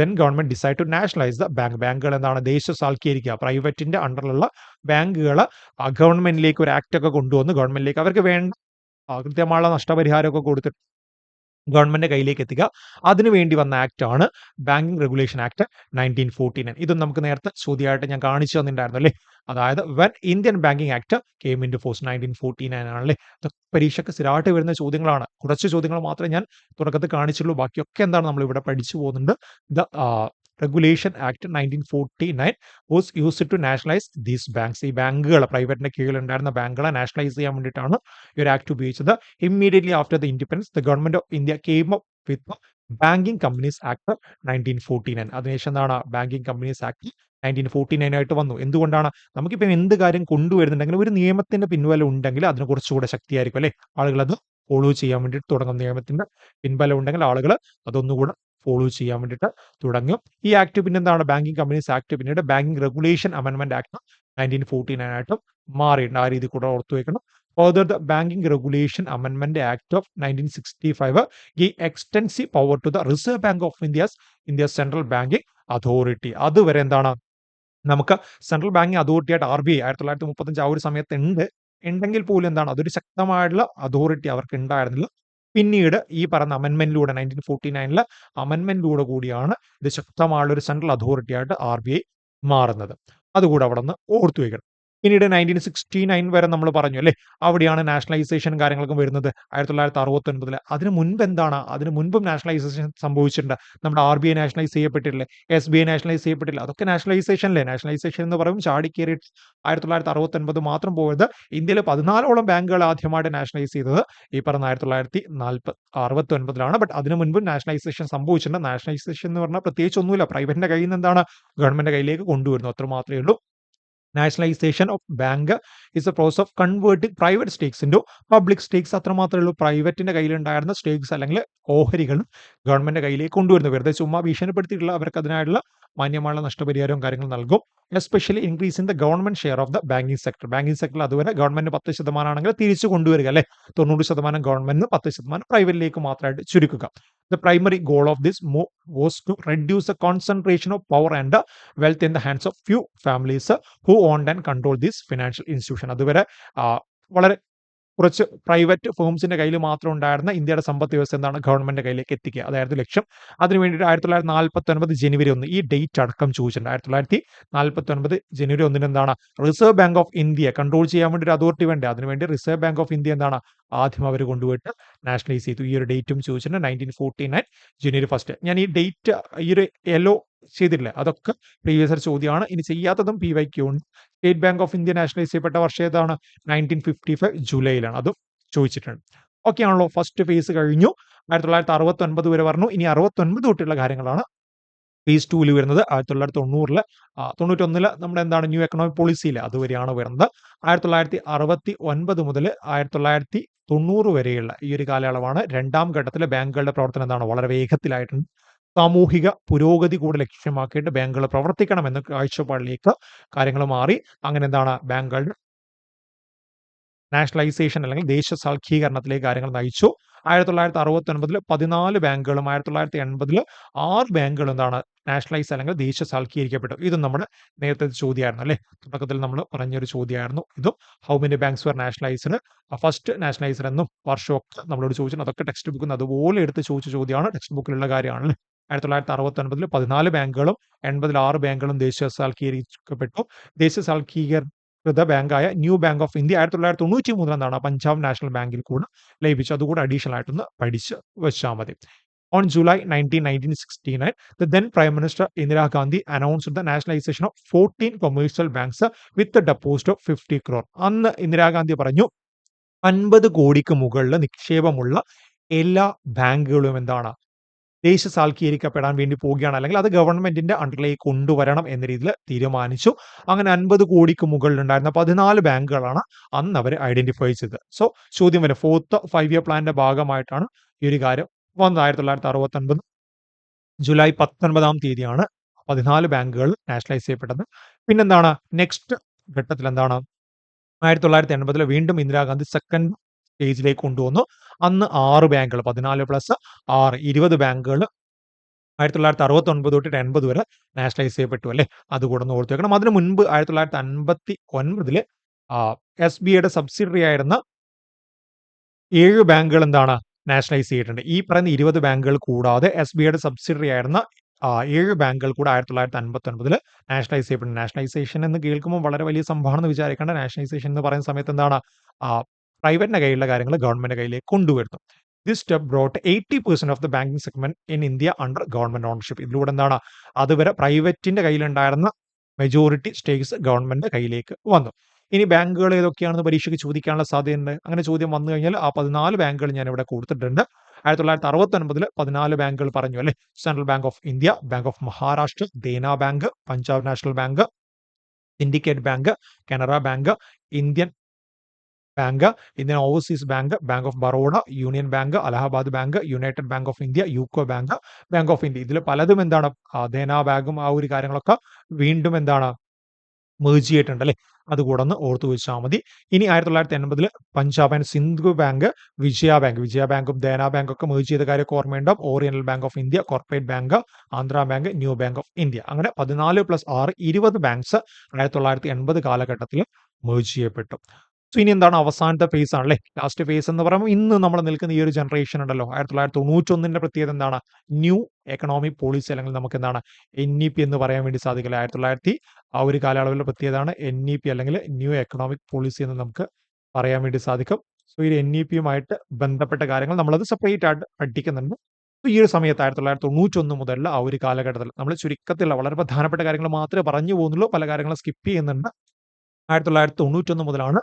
then government decide to nationalise the bank ബാങ്കുകൾ എന്താണ്? ദേശസാൽക്കരിക്കുക പ്രൈവറ്റിന്റെ അണ്ടറിലുള്ള ബാങ്കുകൾ ഗവൺമെന്റിലേക്ക് ഒരു ആക്ട് ഒക്കെ കൊണ്ടുവന്ന് ഗവൺമെന്റിലേക്ക് അവർക്ക് വേണ്ട കൃത്യമായ നഷ്ടപരിഹാരമൊക്കെ കൊടുത്തിട്ട് ഗവൺമെന്റ് കയ്യിലേക്ക് എത്തിക്കുക അതിനുവേണ്ടി വന്ന ആക്ട് ആണ് banking regulation act nineteen forty nine ഇതും നമുക്ക് നേരത്തെ ചോദ്യമായിട്ട് ഞാൻ കാണിച്ചു തന്നിട്ടുണ്ടായിരുന്നു അല്ലേ? അതായത് when Indian banking act came into force nineteen forty nine ആണല്ലേ പരീക്ഷയ്ക്ക് സ്ഥിരമായിട്ട് വരുന്ന ചോദ്യങ്ങളാണ്. കുറച്ച് ചോദ്യങ്ങൾ മാത്രമേ ഞാൻ തുടക്കത്തിൽ കാണിച്ചുള്ളൂ. ബാക്കിയൊക്കെ എന്താണ് നമ്മൾ ഇവിടെ പഠിച്ചു പോകുന്നുണ്ട്? The regulation act nineteen forty nine was used to nationalise these banks ഈ ബാങ്കുകൾ പ്രൈവറ്റിന്റെ കീഴിൽ ഉണ്ടായിരുന്ന ബാങ്കുകളെ നാഷണലൈസ് ചെയ്യാൻ വേണ്ടിയിട്ടാണ് ഈ ഒരു ആക്ട് ഉപയോഗിച്ചത്. Immediately after the independence the government of India came up with banking companies act nineteen forty nine അതിനുശേഷം എന്താണ്? Banking companies act nineteen forty nine ആയിട്ട് വന്നു. എന്തുകൊണ്ടാണ്? നമുക്കിപ്പം എന്ത് കാര്യം കൊണ്ടുവരുന്നുണ്ടെങ്കിൽ ഒരു നിയമത്തിന്റെ പിൻബലം ഉണ്ടെങ്കിൽ അതിന് കുറച്ചുകൂടെ ശക്തിയായിരിക്കും അല്ലേ? ആളുകൾ അത് ഫോളോ ചെയ്യാൻ വേണ്ടിയിട്ട് തുടങ്ങും. നിയമത്തിന്റെ പിൻബലം ഉണ്ടെങ്കിൽ ആളുകൾ അതൊന്നുകൂടെ ഫോളോ ചെയ്യാൻ വേണ്ടിയിട്ട് തുടങ്ങും. ഈ ആക്ട് പിന്നെ എന്താണ് ബാങ്കിങ് കമ്പനീസ് ആക്ട് പിന്നീട് ബാങ്കിങ് റെഗുലേഷൻ അമെൻമെന്റ് ആക്ട് നയന്റീൻ ഫോർട്ടി നയൻ ആയിട്ട് മാറിയിട്ടുണ്ട്. ആ രീതി കൂടെ ഓർത്തു വെക്കണം. Further the banking regulation അമെൻമെന്റ് act of nineteen sixty five ഈ extensive power to the reserve bank of India's India central banking authority അതുവരെ എന്താണ്? നമുക്ക് സെൻട്രൽ ബാങ്കിങ് അതോറിറ്റി ആയിട്ട് ആർ ബി ഐ ആയിരത്തി തൊള്ളായിരത്തി മുപ്പത്തഞ്ച് ആ ഒരു സമയത്ത് ഉണ്ട്. ഉണ്ടെങ്കിൽ പോലും എന്താണ്? അതൊരു ശക്തമായിട്ടുള്ള അതോറിറ്റി അവർക്ക് ഉണ്ടായിരുന്നില്ല. പിന്നീട് ഈ പറഞ്ഞ അമെന്മെന്റിലൂടെ നയന്റീൻ ഫോർട്ടി നയനിലെ അമെന്മെന്റിലൂടെ കൂടിയാണ് ഇത് ശക്തമായുള്ള ഒരു സെൻട്രൽ അതോറിറ്റി ആയിട്ട് ആർ ബി ഐ മാറുന്നത്. അതുകൂടെ അവിടെ നിന്ന് ഓർത്തു വയ്ക്കണം. പിന്നീട് നയന്റീൻ സിക്സ്റ്റി നയൻ വരെ നമ്മൾ പറഞ്ഞു അല്ലേ? അവിടെയാണ് നാഷണലൈസേഷൻ കാര്യങ്ങളൊക്കെ വരുന്നത് ആയിരത്തി തൊള്ളായിരത്തി അറുപത്തി ഒൻപതിൽ അതിന് മുൻപ് എന്താണ്? അതിന് മുൻപും നാഷണലൈസേഷൻ സംഭവിച്ചിട്ടുണ്ട്. നമ്മുടെ ആർ ബി ഐ നാഷണലൈസ് ചെയ്യപ്പെട്ടിട്ടില്ലേ? എസ് ബി ഐ നാഷണലൈസ് ചെയ്യപ്പെട്ടില്ല അതൊക്കെ നാഷണലൈസേഷൻ അല്ലേ? നാഷണലൈസേഷൻ എന്ന് പറയും ചാടിക്കേറി ആയിരത്തി തൊള്ളായിരത്തി അറുപത്തി ഒൻപത് മാത്രം പോയത് ഇന്ത്യയിൽ പതിനാലോളം ബാങ്കുകൾ ആദ്യമായിട്ട് നാഷണലൈസ് ചെയ്തത് ഈ പറഞ്ഞ ആയിരത്തി തൊള്ളായിരത്തി നാൽപ്പത് അറുപത്തി ഒൻപതിലാണ് ബട്ട് അതിന് മുൻപും നാഷണലൈസേഷൻ സംഭവിച്ചിട്ടുണ്ട്. നാഷണലൈസേഷൻ എന്ന് പറഞ്ഞാൽ പ്രത്യേകിച്ച് ഒന്നുമില്ല. പ്രൈവറ്റിന്റെ കയ്യിൽ നിന്ന് എന്താണ്? ഗവൺമെന്റ് കയ്യിലേക്ക് കൊണ്ടുവരുന്നു. അത്ര മാത്രമേ ഉള്ളൂ. Nationalisation of bank is a process of converting private stakes into public stakes അത്ര മാത്രമേ ഉള്ളൂ. പ്രൈവറ്റിന്റെ കയ്യിലുണ്ടായിരുന്ന സ്റ്റേക്സ് അല്ലെങ്കിൽ ഓഹരികളും ഗവൺമെന്റിന്റെ കയ്യിലേക്ക് കൊണ്ടുവരുന്നത്. വെറുതെ ചുമ്മാ ഭീഷണിപ്പെടുത്തിയിട്ടുള്ള അവർക്ക് അതിനായുള്ള മാന്യമായുള്ള നഷ്ടപരിഹാരവും കാര്യങ്ങളും നൽകും. Especially increase in the government share of the banking sector banking സെക്ടറിൽ അതുവരെ ഗവൺമെന്റ് പത്ത് ശതമാനമാണെങ്കിൽ തിരിച്ചു കൊണ്ടുവരിക അല്ലെ? തൊണ്ണൂറ് ശതമാനം ഗവൺമെന്റിന് പത്ത് ശതമാനം പ്രൈവറ്റിലേക്ക് മാത്രമായിട്ട് ചുരുക്കുക. The primary goal of this move was to reduce the concentration of power and wealth in the hands of few families who own and control this financial institution അതുവരെ വളരെ കുറച്ച് പ്രൈവറ്റ് ഫേംസിന്റെ കയ്യിൽ മാത്രം ഉണ്ടായിരുന്ന ഇന്ത്യയുടെ സമ്പത്ത് വ്യവസ്ഥ എന്താണ്? ഗവൺമെന്റ് കയ്യിലേക്ക് എത്തിക്കുക. അതായത് ലക്ഷ്യം. അതിനു വേണ്ടിയിട്ട് ആയിരത്തി തൊള്ളായിരത്തി നാൽപ്പത്തി ഒൻപത് ജനുവരി ഒന്ന് ഈ ഡേറ്റ് അടക്കം ചോദിച്ചിട്ടുണ്ട്. ആയിരത്തി തൊള്ളായിരത്തി നാൽപ്പത്തി ഒൻപത് ജനുവരി ഒന്നിന് എന്താണ്? Reserve bank of India control ചെയ്യാൻ വേണ്ടി? ഒരു അതോറിറ്റി വേണ്ടേ അതിനുവേണ്ടി റിസർവ് ബാങ്ക് ഓഫ് ഇന്ത്യ എന്താണ് ആദ്യം അവർ കൊണ്ടുപോയിട്ട് നാഷണലൈസ് ചെയ്തു. ഈ ഒരു ഡേറ്റും ചോദിച്ചിട്ടുണ്ട്. Nineteen forty nine January first ഞാൻ ഈ ഡേറ്റ് ഈ ഒരു യെല്ലോ ചെയ്തിട്ടില്ല. അതൊക്കെ പ്രീവിയസ് ഇയർ ചോദ്യമാണ്. ഇനി ചെയ്യാത്തതും പി വൈ ക്യൂ ഉണ്ട്. State bank of India nationalise ചെയ്യപ്പെട്ട വർഷം ഏതാണ്? നയന്റീൻ ഫിഫ്റ്റി ഫൈവ് ജൂലൈയിലാണ്. അതും ചോദിച്ചിട്ടുണ്ട്. ഓക്കെ ആണല്ലോ. ഫസ്റ്റ് ഫേസ് കഴിഞ്ഞു. ആയിരത്തി തൊള്ളായിരത്തി അറുപത്തി ഒൻപത് വരെ പറഞ്ഞു ഇനി അറുപത്തൊൻപത് തൊട്ടുള്ള കാര്യങ്ങളാണ് ഫേസ് ടൂവിൽ വരുന്നത്. ആയിരത്തി തൊള്ളായിരത്തി തൊണ്ണൂറിൽ തൊണ്ണൂറ്റൊന്നിൽ നമ്മുടെ എന്താണ് ന്യൂ എക്കണോമിക് പോളിസിയിൽ അതുവരെയാണ് വരുന്നത്. ആയിരത്തി തൊള്ളായിരത്തി അറുപത്തി ഒൻപത് മുതൽ ആയിരത്തി തൊള്ളായിരത്തി തൊണ്ണൂറ് വരെയുള്ള ഈ ഒരു കാലയളവാണ്. രണ്ടാം ഘട്ടത്തിലെ ബാങ്കുകളുടെ പ്രവർത്തനം എന്താണ്? വളരെ വേഗത്തിലായിട്ടുണ്ട്. സാമൂഹിക പുരോഗതി കൂടെ ലക്ഷ്യമാക്കിയിട്ട് ബാങ്കുകൾ പ്രവർത്തിക്കണം എന്ന കാഴ്ചപ്പാടിലേക്ക് കാര്യങ്ങൾ മാറി. അങ്ങനെ എന്താണ് ബാങ്കുകളുടെ നാഷണലൈസേഷൻ അല്ലെങ്കിൽ ദേശസാൽക്കീകരണത്തിലേക്ക് കാര്യങ്ങൾ നയിച്ചു. ആയിരത്തി തൊള്ളായിരത്തി അറുപത്തി ഒൻപതിൽ പതിനാല് ബാങ്കുകളും ആയിരത്തി തൊള്ളായിരത്തി എൺപതിൽ ആറ് ബാങ്കുകളും എന്താണ് നാഷണലൈസ് അല്ലെങ്കിൽ ദേശസാൽക്കീകരിക്കപ്പെട്ടു ഇതും നമ്മുടെ നേരത്തെ ചോദ്യമായിരുന്നു അല്ലേ? തുടക്കത്തിൽ നമ്മൾ പറഞ്ഞൊരു ചോദ്യമായിരുന്നു. ഇതും how many banks for nationalised first nationaliser എന്നും വർഷമൊക്കെ നമ്മളോട് ചോദിച്ചു അതൊക്കെ ടെക്സ്റ്റ് ബുക്കിൽ നിന്ന് അതുപോലെ എടുത്ത് ചോദിച്ച ചോദ്യമാണ്. ടെക്സ്റ്റ് ബുക്കിലുള്ള കാര്യമാണ് ആയിരത്തി തൊള്ളായിരത്തി അറുപത്തി ഒൻപതിൽ പതിനാല് ബാങ്കുകളും എൺപതിൽ ആറ് ബാങ്കുകളും ദേശീയ സാൽക്കീകരിക്കപ്പെട്ടു ദേശീയ സാൽക്കീകൃത ബാങ്കായ ന്യൂ ബാങ്ക് ഓഫ് ഇന്ത്യ ആയിരത്തി തൊള്ളായിരത്തി തൊണ്ണൂറ്റി മൂന്നിലാണ് പഞ്ചാബ് നാഷണൽ ബാങ്കിൽ കൂടെ ലഭിച്ചു അതുകൂടെ അഡീഷണൽ ആയിട്ടൊന്ന് പഠിച്ച് വെച്ചാൽ മതി. On July 19, 1969, the then Prime Minister Indira Gandhi announced the nationalization of 14 commercial banks with a of 50 crore. അന്ന് ഇന്ദിരാഗാന്ധി പറഞ്ഞു അൻപത് കോടിക്ക് മുകളിൽ നിക്ഷേപമുള്ള എല്ലാ ബാങ്കുകളും എന്താണ്? ദേശസാൽക്കീകരിക്കപ്പെടാൻ വേണ്ടി പോവുകയാണ്. അല്ലെങ്കിൽ അത് ഗവൺമെന്റിന്റെ അണ്ടറിലേക്ക് കൊണ്ടുവരണം എന്ന രീതിയിൽ തീരുമാനിച്ചു. അങ്ങനെ അൻപത് കോടിക്ക് മുകളിൽ ഉണ്ടായിരുന്ന പതിനാല് ബാങ്കുകളാണ് അന്ന് അവർ ഐഡന്റിഫൈ ചെയ്തത്. സോ ചോദ്യം വരെ. ഫോർത്ത് ഫൈവ് ഇയർ പ്ലാന്റെ ഭാഗമായിട്ടാണ് ഈ ഒരു കാര്യം വന്നത്. ആയിരത്തി തൊള്ളായിരത്തി അറുപത്തി ഒൻപത് ജൂലൈ പത്തൊൻപതാം തീയതിയാണ് പതിനാല് ബാങ്കുകൾ നാഷണലൈസ് ചെയ്യപ്പെട്ടത്. പിന്നെന്താണ്? നെക്സ്റ്റ് ഘട്ടത്തിൽ എന്താണ് ആയിരത്തി തൊള്ളായിരത്തി എൺപതിൽ വീണ്ടും ഇന്ദിരാഗാന്ധി സെക്കൻഡ് സ്റ്റേജിലേക്ക് കൊണ്ടുവന്നു. അന്ന് ആറ് ബാങ്കുകൾ പതിനാല് പ്ലസ് ആറ് ഇരുപത് ബാങ്കുകൾ ആയിരത്തി തൊള്ളായിരത്തി അറുപത്തി ഒൻപത് തൊട്ടിട്ട് എൺപത് വരെ നാഷണലൈസ് ചെയ്യപ്പെട്ടു അല്ലേ? അതുകൂടെ ഒന്ന് ഓർത്ത് വെക്കണം. അതിനു മുൻപ് ആയിരത്തി തൊള്ളായിരത്തി അൻപത്തി ഒൻപതിൽ എസ് ബി ഐയുടെ സബ്സിഡറി ആയിരുന്ന ഏഴ് ബാങ്കുകൾ എന്താണ്? നാഷണലൈസ് ചെയ്തിട്ടുണ്ട്. ഈ പറയുന്ന ഇരുപത് ബാങ്കുകൾ കൂടാതെ എസ് ബി ഐയുടെ സബ്സിഡറി ആയിരുന്ന ഏഴ് ബാങ്കുകൾ കൂടെ ആയിരത്തി തൊള്ളായിരത്തി അൻപത്തി ഒൻപതിൽ നാഷണലൈസ് ചെയ്യപ്പെട്ടു. നാഷണലൈസേഷൻ എന്ന് കേൾക്കുമ്പോൾ വളരെ വലിയ സംഭവമാണെന്ന് വിചാരിക്കേണ്ട. നാഷണലൈസേഷൻ എന്ന് പറയുന്ന സമയത്ത് എന്താണ്? പ്രൈവറ്റിന്റെ കയ്യിലുള്ള കാര്യങ്ങൾ ഗവൺമെന്റ് കയ്യിലേക്ക് കൊണ്ടുവരുന്നു. This step brought eighty percent of the banking segment in India under government ownership ഇതിലൂടെ എന്താണ്? അതുവരെ പ്രൈവറ്റിന്റെ കയ്യിലുണ്ടായിരുന്ന മെജോറിറ്റി സ്റ്റേക്സ് ഗവൺമെന്റ് കയ്യിലേക്ക് വന്നു. ഇനി ബാങ്കുകൾ ഏതൊക്കെയാണെന്ന് പരീക്ഷയ്ക്ക് ചോദിക്കാനുള്ള സാധ്യതയുണ്ട് അങ്ങനെ ചോദ്യം വന്നു കഴിഞ്ഞാൽ ആ പതിനാല് ബാങ്കുകൾ ഞാൻ ഇവിടെ കൊടുത്തിട്ടുണ്ട്. ആയിരത്തി തൊള്ളായിരത്തി അറുപത്തി ഒൻപതിൽ പതിനാല് ബാങ്കുകൾ പറഞ്ഞു അല്ലെ? Central bank of India bank of Maharashtra Dena bank Punjab national bank syndicate bank Canara bank Indian bank Indian overseas bank bank of Baroda union bank Allahabad bank united bank of India UCO bank bank of India. ഇതിൽ പലതും എന്താണ്? ദേനാ ബാങ്കും ആ ഒരു കാര്യങ്ങളൊക്കെ വീണ്ടും എന്താണ്? മേജ് ചെയ്തിട്ടുണ്ട് അല്ലെ? അതുകൂടെ ഒന്ന് ഓർത്തു വെച്ചാൽ മതി. ഇനി ആയിരത്തി തൊള്ളായിരത്തി എൺപതിൽ Punjab and Sindh bank Vijaya bank. Vijaya ബാങ്കും ദേന ബാങ്കും ഒക്കെ മേജ് ചെയ്ത കാര്യമൊക്കെ ഓർമ്മയുണ്ടാവും oriental bank of India corporate bank Andhra bank new bank of India. അങ്ങനെ പതിനാല് പ്ലസ് ആറ് ഇരുപത് ബാങ്ക്സ് ആയിരത്തി തൊള്ളായിരത്തി എൺപത് കാലഘട്ടത്തിൽ മേജ് ചെയ്യപ്പെട്ടു. സോ ഇനി എന്താണ് അവസാനത്തെ ഫേസ് ആണല്ലേ? ലാസ്റ്റ് ഫേസ് എന്ന് പറയുമ്പോൾ ഇന്ന് നമ്മൾ നിൽക്കുന്ന ഈ ഒരു ജനറേഷൻ ഉണ്ടല്ലോ. ആയിരത്തി തൊള്ളായിരത്തി തൊണ്ണൂറ്റൊന്നിന്റെ പ്രത്യേകത എന്താണ്? ന്യൂ എക്കണോമിക് പോളിസി അല്ലെങ്കിൽ നമുക്ക് എന്താണ്? എൻ ഇ പി എന്ന് പറയാൻ വേണ്ടി സാധിക്കില്ല. ആയിരത്തി തൊള്ളായിരത്തി ആ ഒരു കാലയളവിലെ പ്രത്യേകതയാണ് എൻ ഇ പി അല്ലെങ്കിൽ ന്യൂ എക്കണോമിക് പോളിസി എന്ന് നമുക്ക് പറയാൻ വേണ്ടി സാധിക്കും. സോ ഈ എൻ ഇ പിയുമായിട്ട് ബന്ധപ്പെട്ട കാര്യങ്ങൾ നമ്മളത് സെപ്പറേറ്റ് ആയിട്ട് പഠിക്കുന്നുണ്ട്. ഈ ഒരു സമയത്ത് ആയിരത്തി തൊള്ളായിരത്തി തൊണ്ണൂറ്റൊന്ന് മുതലുള്ള ആ ഒരു കാലഘട്ടത്തിൽ നമ്മൾ ചുരുക്കത്തിലുള്ള വളരെ പ്രധാനപ്പെട്ട കാര്യങ്ങൾ മാത്രമേ പറഞ്ഞു പോകുന്നുള്ളൂ. പല കാര്യങ്ങളും സ്കിപ്പ് ചെയ്യുന്നുണ്ട്. ആയിരത്തി തൊള്ളായിരത്തി തൊണ്ണൂറ്റൊന്ന് മുതലാണ്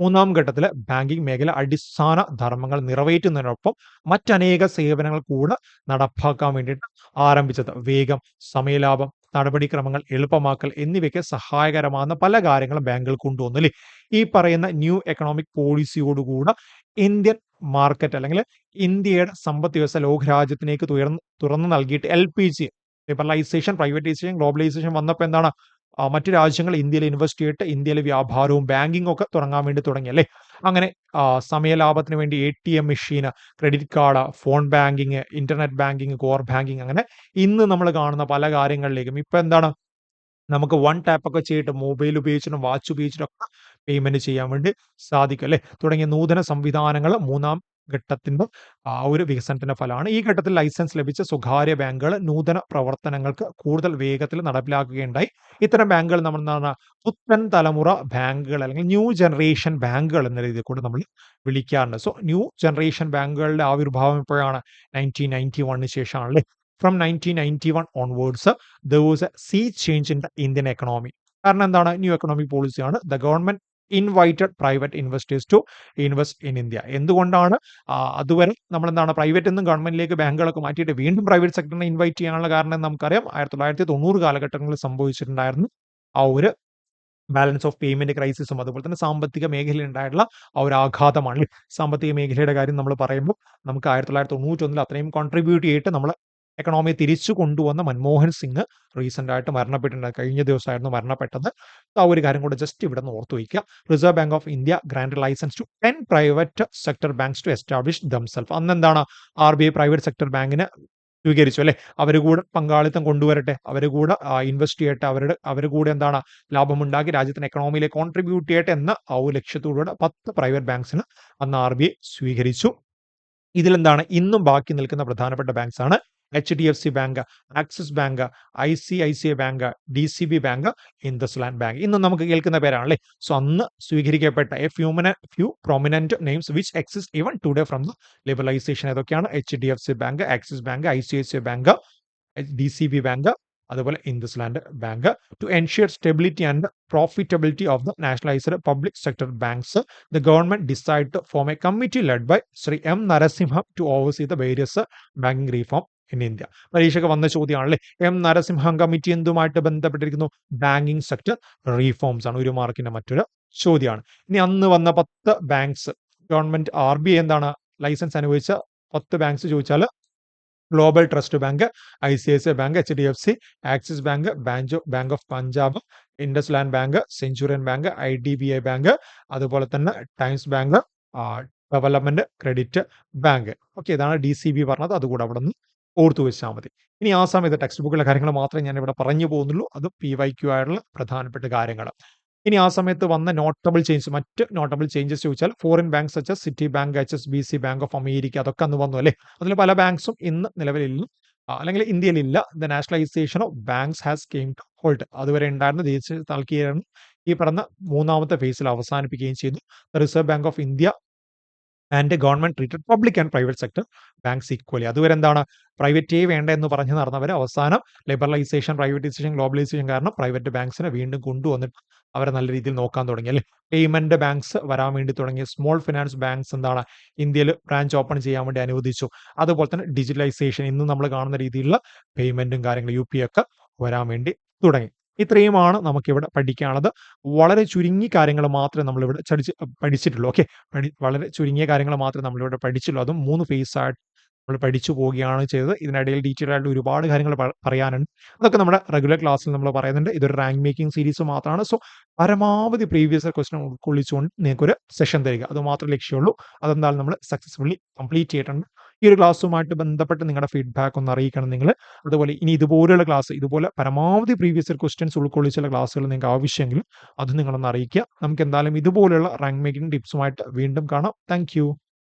മൂന്നാം ഘട്ടത്തിലെ ബാങ്കിംഗ് മേഖല അടിസ്ഥാന ധർമ്മങ്ങൾ നിറവേറ്റുന്നതിനൊപ്പം മറ്റനേക സേവനങ്ങൾ കൂടെ നടപ്പാക്കാൻ വേണ്ടിയിട്ട് ആരംഭിച്ചത്. വേഗം സമയലാഭം നടപടിക്രമങ്ങൾ എളുപ്പമാക്കൽ എന്നിവയ്ക്ക് സഹായകരമാകുന്ന പല കാര്യങ്ങളും ബാങ്കുകൾ കൊണ്ടുവന്നു അല്ലേ? ഈ പറയുന്ന ന്യൂ എക്കണോമിക് പോളിസിയോടുകൂടെ ഇന്ത്യൻ മാർക്കറ്റ് അല്ലെങ്കിൽ ഇന്ത്യയുടെ സമ്പദ് വ്യവസ്ഥ ലോകരാജ്യത്തിലേക്ക് തുറന്നു നൽകിയിട്ട് L P G liberalisation privatisation globalisation വന്നപ്പോൾ എന്താണ്? മറ്റു രാജ്യങ്ങൾ ഇന്ത്യയിൽ ഇൻവെസ്റ്റ് ചെയ്തിട്ട് ഇന്ത്യയിലെ വ്യാപാരവും ബാങ്കിങ്ങും ഒക്കെ തുടങ്ങാൻ വേണ്ടി തുടങ്ങി അല്ലേ? അങ്ങനെ സമയലാഭത്തിന് വേണ്ടി A T M machine credit card phone banking internet banking core banking അങ്ങനെ ഇന്ന് നമ്മൾ കാണുന്ന പല കാര്യങ്ങളിലേക്കും. ഇപ്പൊ എന്താണ്? നമുക്ക് വൺ ടാപ്പ് ഒക്കെ ചെയ്തിട്ട് മൊബൈൽ ഉപയോഗിച്ചിട്ടും വാച്ച് ഉപയോഗിച്ചിട്ടും ഒക്കെ പേയ്മെന്റ് ചെയ്യാൻ വേണ്ടി സാധിക്കും അല്ലെ? തുടങ്ങിയ നൂതന സംവിധാനങ്ങൾ മൂന്നാം ഘട്ടത്തിന്റെ ആ ഒരു വികസനത്തിന്റെ ഫലമാണ്. ഈ ഘട്ടത്തിൽ ലൈസൻസ് ലഭിച്ച സ്വകാര്യ ബാങ്കുകൾ നൂതന പ്രവർത്തനങ്ങൾക്ക് കൂടുതൽ വേഗത്തിൽ നടപ്പിലാക്കുകയുണ്ടായി. ഇത്തരം ബാങ്കുകൾ നമ്മൾ എന്താണ് പുത്തൻ തലമുറ ബാങ്കുകൾ അല്ലെങ്കിൽ ന്യൂ ജനറേഷൻ ബാങ്കുകൾ എന്ന രീതിയിൽ കൂടെ നമ്മൾ വിളിക്കാറുണ്ട്. സോ ന്യൂ ജനറേഷൻ ബാങ്കുകളുടെ ആവിർഭാവം ഇപ്പോഴാണ് നയന്റീൻ നയന്റി വണ്ണിന് ശേഷമാണല്ലേ? From nineteen ninety one onwards the was a sea change in the Indian economy കാരണം എന്താണ്? New economic പോളിസിയാണ് the government invited private investors to invest in India എന്തുകൊണ്ടാണ്? അതുവരെ നമ്മൾ എന്താണ് പ്രൈവറ്റ് എന്നും ഗവൺമെന്റിലേക്ക് ബാങ്കുകളൊക്കെ മാറ്റിയിട്ട് വീണ്ടും പ്രൈവറ്റ് സെക്ടറിനെ ഇൻവൈറ്റ് ചെയ്യാനുള്ള കാരണം നമുക്കറിയാം. ആയിരത്തി തൊള്ളായിരത്തി തൊണ്ണൂറ് കാലഘട്ടങ്ങളിൽ സംഭവിച്ചിട്ടുണ്ടായിരുന്നു ആ ഒരു ബാലൻസ് ഓഫ് പേയ്മെന്റ് ക്രൈസിസും അതുപോലെ തന്നെ സാമ്പത്തിക മേഖലയിൽ ഉണ്ടായിട്ടുള്ള ആ ഒരു ആഘാതമാണ്? സാമ്പത്തിക മേഖലയുടെ കാര്യം നമ്മൾ പറയുമ്പോൾ നമുക്ക് ആയിരത്തി തൊള്ളായിരത്തി തൊണ്ണൂറ്റൊന്നിൽ അത്രയും കോൺട്രിബ്യൂട്ട് ചെയ്തിട്ട് നമ്മൾ എക്കണോമിയെ തിരിച്ചു കൊണ്ടുവന്ന മൻമോഹൻ സിംഗ് റീസെന്റ് ആയിട്ട് മരണപ്പെട്ടിട്ടുണ്ട്. കഴിഞ്ഞ ദിവസമായിരുന്നു മരണപ്പെട്ടത്. ആ ഒരു കാര്യം കൂടെ ജസ്റ്റ് ഇവിടെ നിന്ന് ഓർത്ത് വയ്ക്കുക. Reserve bank of India grant licence to ten private sector banks to establish themself അന്ന് എന്താണ്? R B I private sector ബാങ്കിന് സ്വീകരിച്ചു അല്ലെ? അവർ കൂടെ പങ്കാളിത്തം കൊണ്ടുവരട്ടെ. അവർ കൂടെ ഇൻവെസ്റ്റ് ചെയ്യട്ടെ. അവരുടെ അവർ കൂടെ എന്താണ്? ലാഭമുണ്ടാക്കി രാജ്യത്തിന് എക്കണോമിയിലെ കോൺട്രിബ്യൂട്ട് ചെയ്യട്ടെ എന്ന ആ ഒരു ലക്ഷ്യത്തോടുകൂടെ പത്ത് പ്രൈവറ്റ് ബാങ്ക്സിന് അന്ന് ആർ ബി ഐ സ്വീകരിച്ചു. ഇതിലെന്താണ്? ഇന്നും ബാക്കി നിൽക്കുന്ന പ്രധാനപ്പെട്ട ബാങ്ക്സ് ആണ് H D F C bank axis bank I C I C I bank D C B bank IndusInd bank ഇന്ന് നമുക്ക് കേൾക്കുന്ന പേരാണല്ലേ? സോ അന്ന് സ്വീകരിക്കപ്പെട്ട a ഫ്യൂമന few prominent names which exist even today from the liberalisation ഏതൊക്കെയാണ്? H D F C bank axis bank I C I C I bank D C B bank അതുപോലെ IndusInd bank to ensure stability and profitability of the nationalised public sector banks the government decide to form a committee led by Shri M Narasimham to oversee the various banking reform in India. പരീക്ഷയ്ക്ക് വന്ന ചോദ്യമാണല്ലേ? M Narasimham committee എന്തുമായിട്ട് ബന്ധപ്പെട്ടിരിക്കുന്നു? Banking sector reforms ആണ്. ഒരു മാർക്കിന്റെ മറ്റൊരു ചോദ്യമാണ്. ഇനി അന്ന് വന്ന പത്ത് ബാങ്ക്സ് ഗവൺമെന്റ് ആർ ബി എന്താണ് ലൈസൻസ് അനുവദിച്ച? പത്ത് ബാങ്ക്സ് ചോദിച്ചാൽ global trust bank I C I C bank H D F C Axis bank bank bank of Punjab Indus land bank Centurion bank I D B I bank അതുപോലെ തന്നെ Times bank development credit bank. Okay ഇതാണ് D C B പറഞ്ഞത്. അതുകൂടെ അവിടെ നിന്ന് ഓർത്തു വെച്ചാൽ മതി. ഇനി ആ സമയത്ത് ടെക്സ്റ്റ് ബുക്കിലെ കാര്യങ്ങൾ മാത്രമേ ഞാൻ ഇവിടെ പറഞ്ഞു പോകുന്നുള്ളൂ. അത് പി വൈ ക്യു ആയിട്ടുള്ള പ്രധാനപ്പെട്ട കാര്യങ്ങൾ. ഇനി ആ സമയത്ത് വന്ന നോട്ടബിൾ ചേഞ്ച് മറ്റ് നോട്ടബിൾ ചേഞ്ചസ് ചോദിച്ചാൽ foreign banks such Citi bank H S B C bank of America അതൊക്കെ അന്ന് വന്നു അല്ലേ? അതിൽ പല ബാങ്ക്സും ഇന്ന് നിലവിലില്ല. അല്ലെങ്കിൽ ഇന്ത്യയിലില്ല. The nationalisation of banks has came to hold അതുവരെ ഉണ്ടായിരുന്ന ദേശീയ താൽക്കീയാണ് ഈ പറഞ്ഞ മൂന്നാമത്തെ ഫേസിൽ അവസാനിപ്പിക്കുകയും ചെയ്തു. Reserve Bank of India and government treated public and private sector banks equally അതുവരെ എന്താണ് പ്രൈവറ്റേ വേണ്ട എന്ന് പറഞ്ഞ് നടന്നവർ അവസാനം ലിബറലൈസേഷൻ പ്രൈവറ്റൈസേഷൻ ഗ്ലോബലൈസേഷൻ കാരണം പ്രൈവറ്റ് ബാങ്ക്സിനെ വീണ്ടും കൊണ്ടുവന്നിട്ട് അവരെ നല്ല രീതിയിൽ നോക്കാൻ തുടങ്ങി. അല്ലെ? പേയ്മെന്റ് ബാങ്ക്സ് വരാൻ വേണ്ടി തുടങ്ങി സ്മോൾ ഫിനാൻസ് ബാങ്ക്സ് എന്താണ്? ഇന്ത്യയിൽ ബ്രാഞ്ച് ഓപ്പൺ ചെയ്യാൻ വേണ്ടി അനുവദിച്ചു. അതുപോലെ തന്നെ ഡിജിറ്റലൈസേഷൻ ഇന്ന് നമ്മൾ കാണുന്ന രീതിയിലുള്ള പേയ്മെന്റും കാര്യങ്ങളും യു പി ഒക്കെ വരാൻ വേണ്ടി തുടങ്ങി. ഇത്രയുമാണ് നമുക്കിവിടെ പഠിക്കാനുള്ളത്. വളരെ ചുരുങ്ങിയ കാര്യങ്ങൾ മാത്രമേ നമ്മളിവിടെ ചടിച്ച് പഠിച്ചിട്ടുള്ളൂ. ഓക്കെ? വളരെ ചുരുങ്ങിയ കാര്യങ്ങൾ മാത്രമേ നമ്മളിവിടെ പഠിച്ചുള്ളൂ അതും മൂന്ന് ഫേസ് ആയിട്ട് നമ്മൾ പഠിച്ചു പോവുകയാണ് ചെയ്തത്. ഇതിനിടയിൽ ഡീറ്റെയിൽ ആയിട്ട് ഒരുപാട് കാര്യങ്ങൾ പറയാനുണ്ട്. അതൊക്കെ നമ്മുടെ റെഗുലർ ക്ലാസ്സിൽ നമ്മൾ പറയുന്നുണ്ട്. ഇതൊരു റാങ്ക് മേക്കിംഗ് സീരീസ് മാത്രമാണ്. സോ പരമാവധി പ്രീവിയസ് ക്വസ്റ്റൻ ഉൾക്കൊള്ളിച്ചുകൊണ്ട് നിങ്ങൾക്കൊരു സെഷൻ തരിക. അത് മാത്രമേ ലക്ഷ്യമുള്ളൂ അതെന്തായാലും നമ്മൾ സക്സസ്ഫുള്ളി കംപ്ലീറ്റ് ചെയ്തിട്ടുണ്ട്. ഈ ഒരു ക്ലാസ്സുമായിട്ട് ബന്ധപ്പെട്ട് നിങ്ങളുടെ ഫീഡ്ബാക്ക് ഒന്ന് അറിയിക്കണം നിങ്ങൾ അതുപോലെ ഇനി ഇതുപോലെയുള്ള ക്ലാസ് ഇതുപോലെ പരമാവധി പ്രീവിയസ് ഇയർ ക്വസ്റ്റ്യൻസ് ഉൾക്കൊള്ളിച്ചുള്ള ക്ലാസ്സുകൾ നിങ്ങൾക്ക് ആവശ്യമെങ്കിൽ അത് നിങ്ങളൊന്ന് അറിയിക്കുക. നമുക്ക് എന്തായാലും ഇതുപോലെയുള്ള റാങ്ക് മേക്കിംഗ് ടിപ്സുമായിട്ട് വീണ്ടും കാണാം. താങ്ക്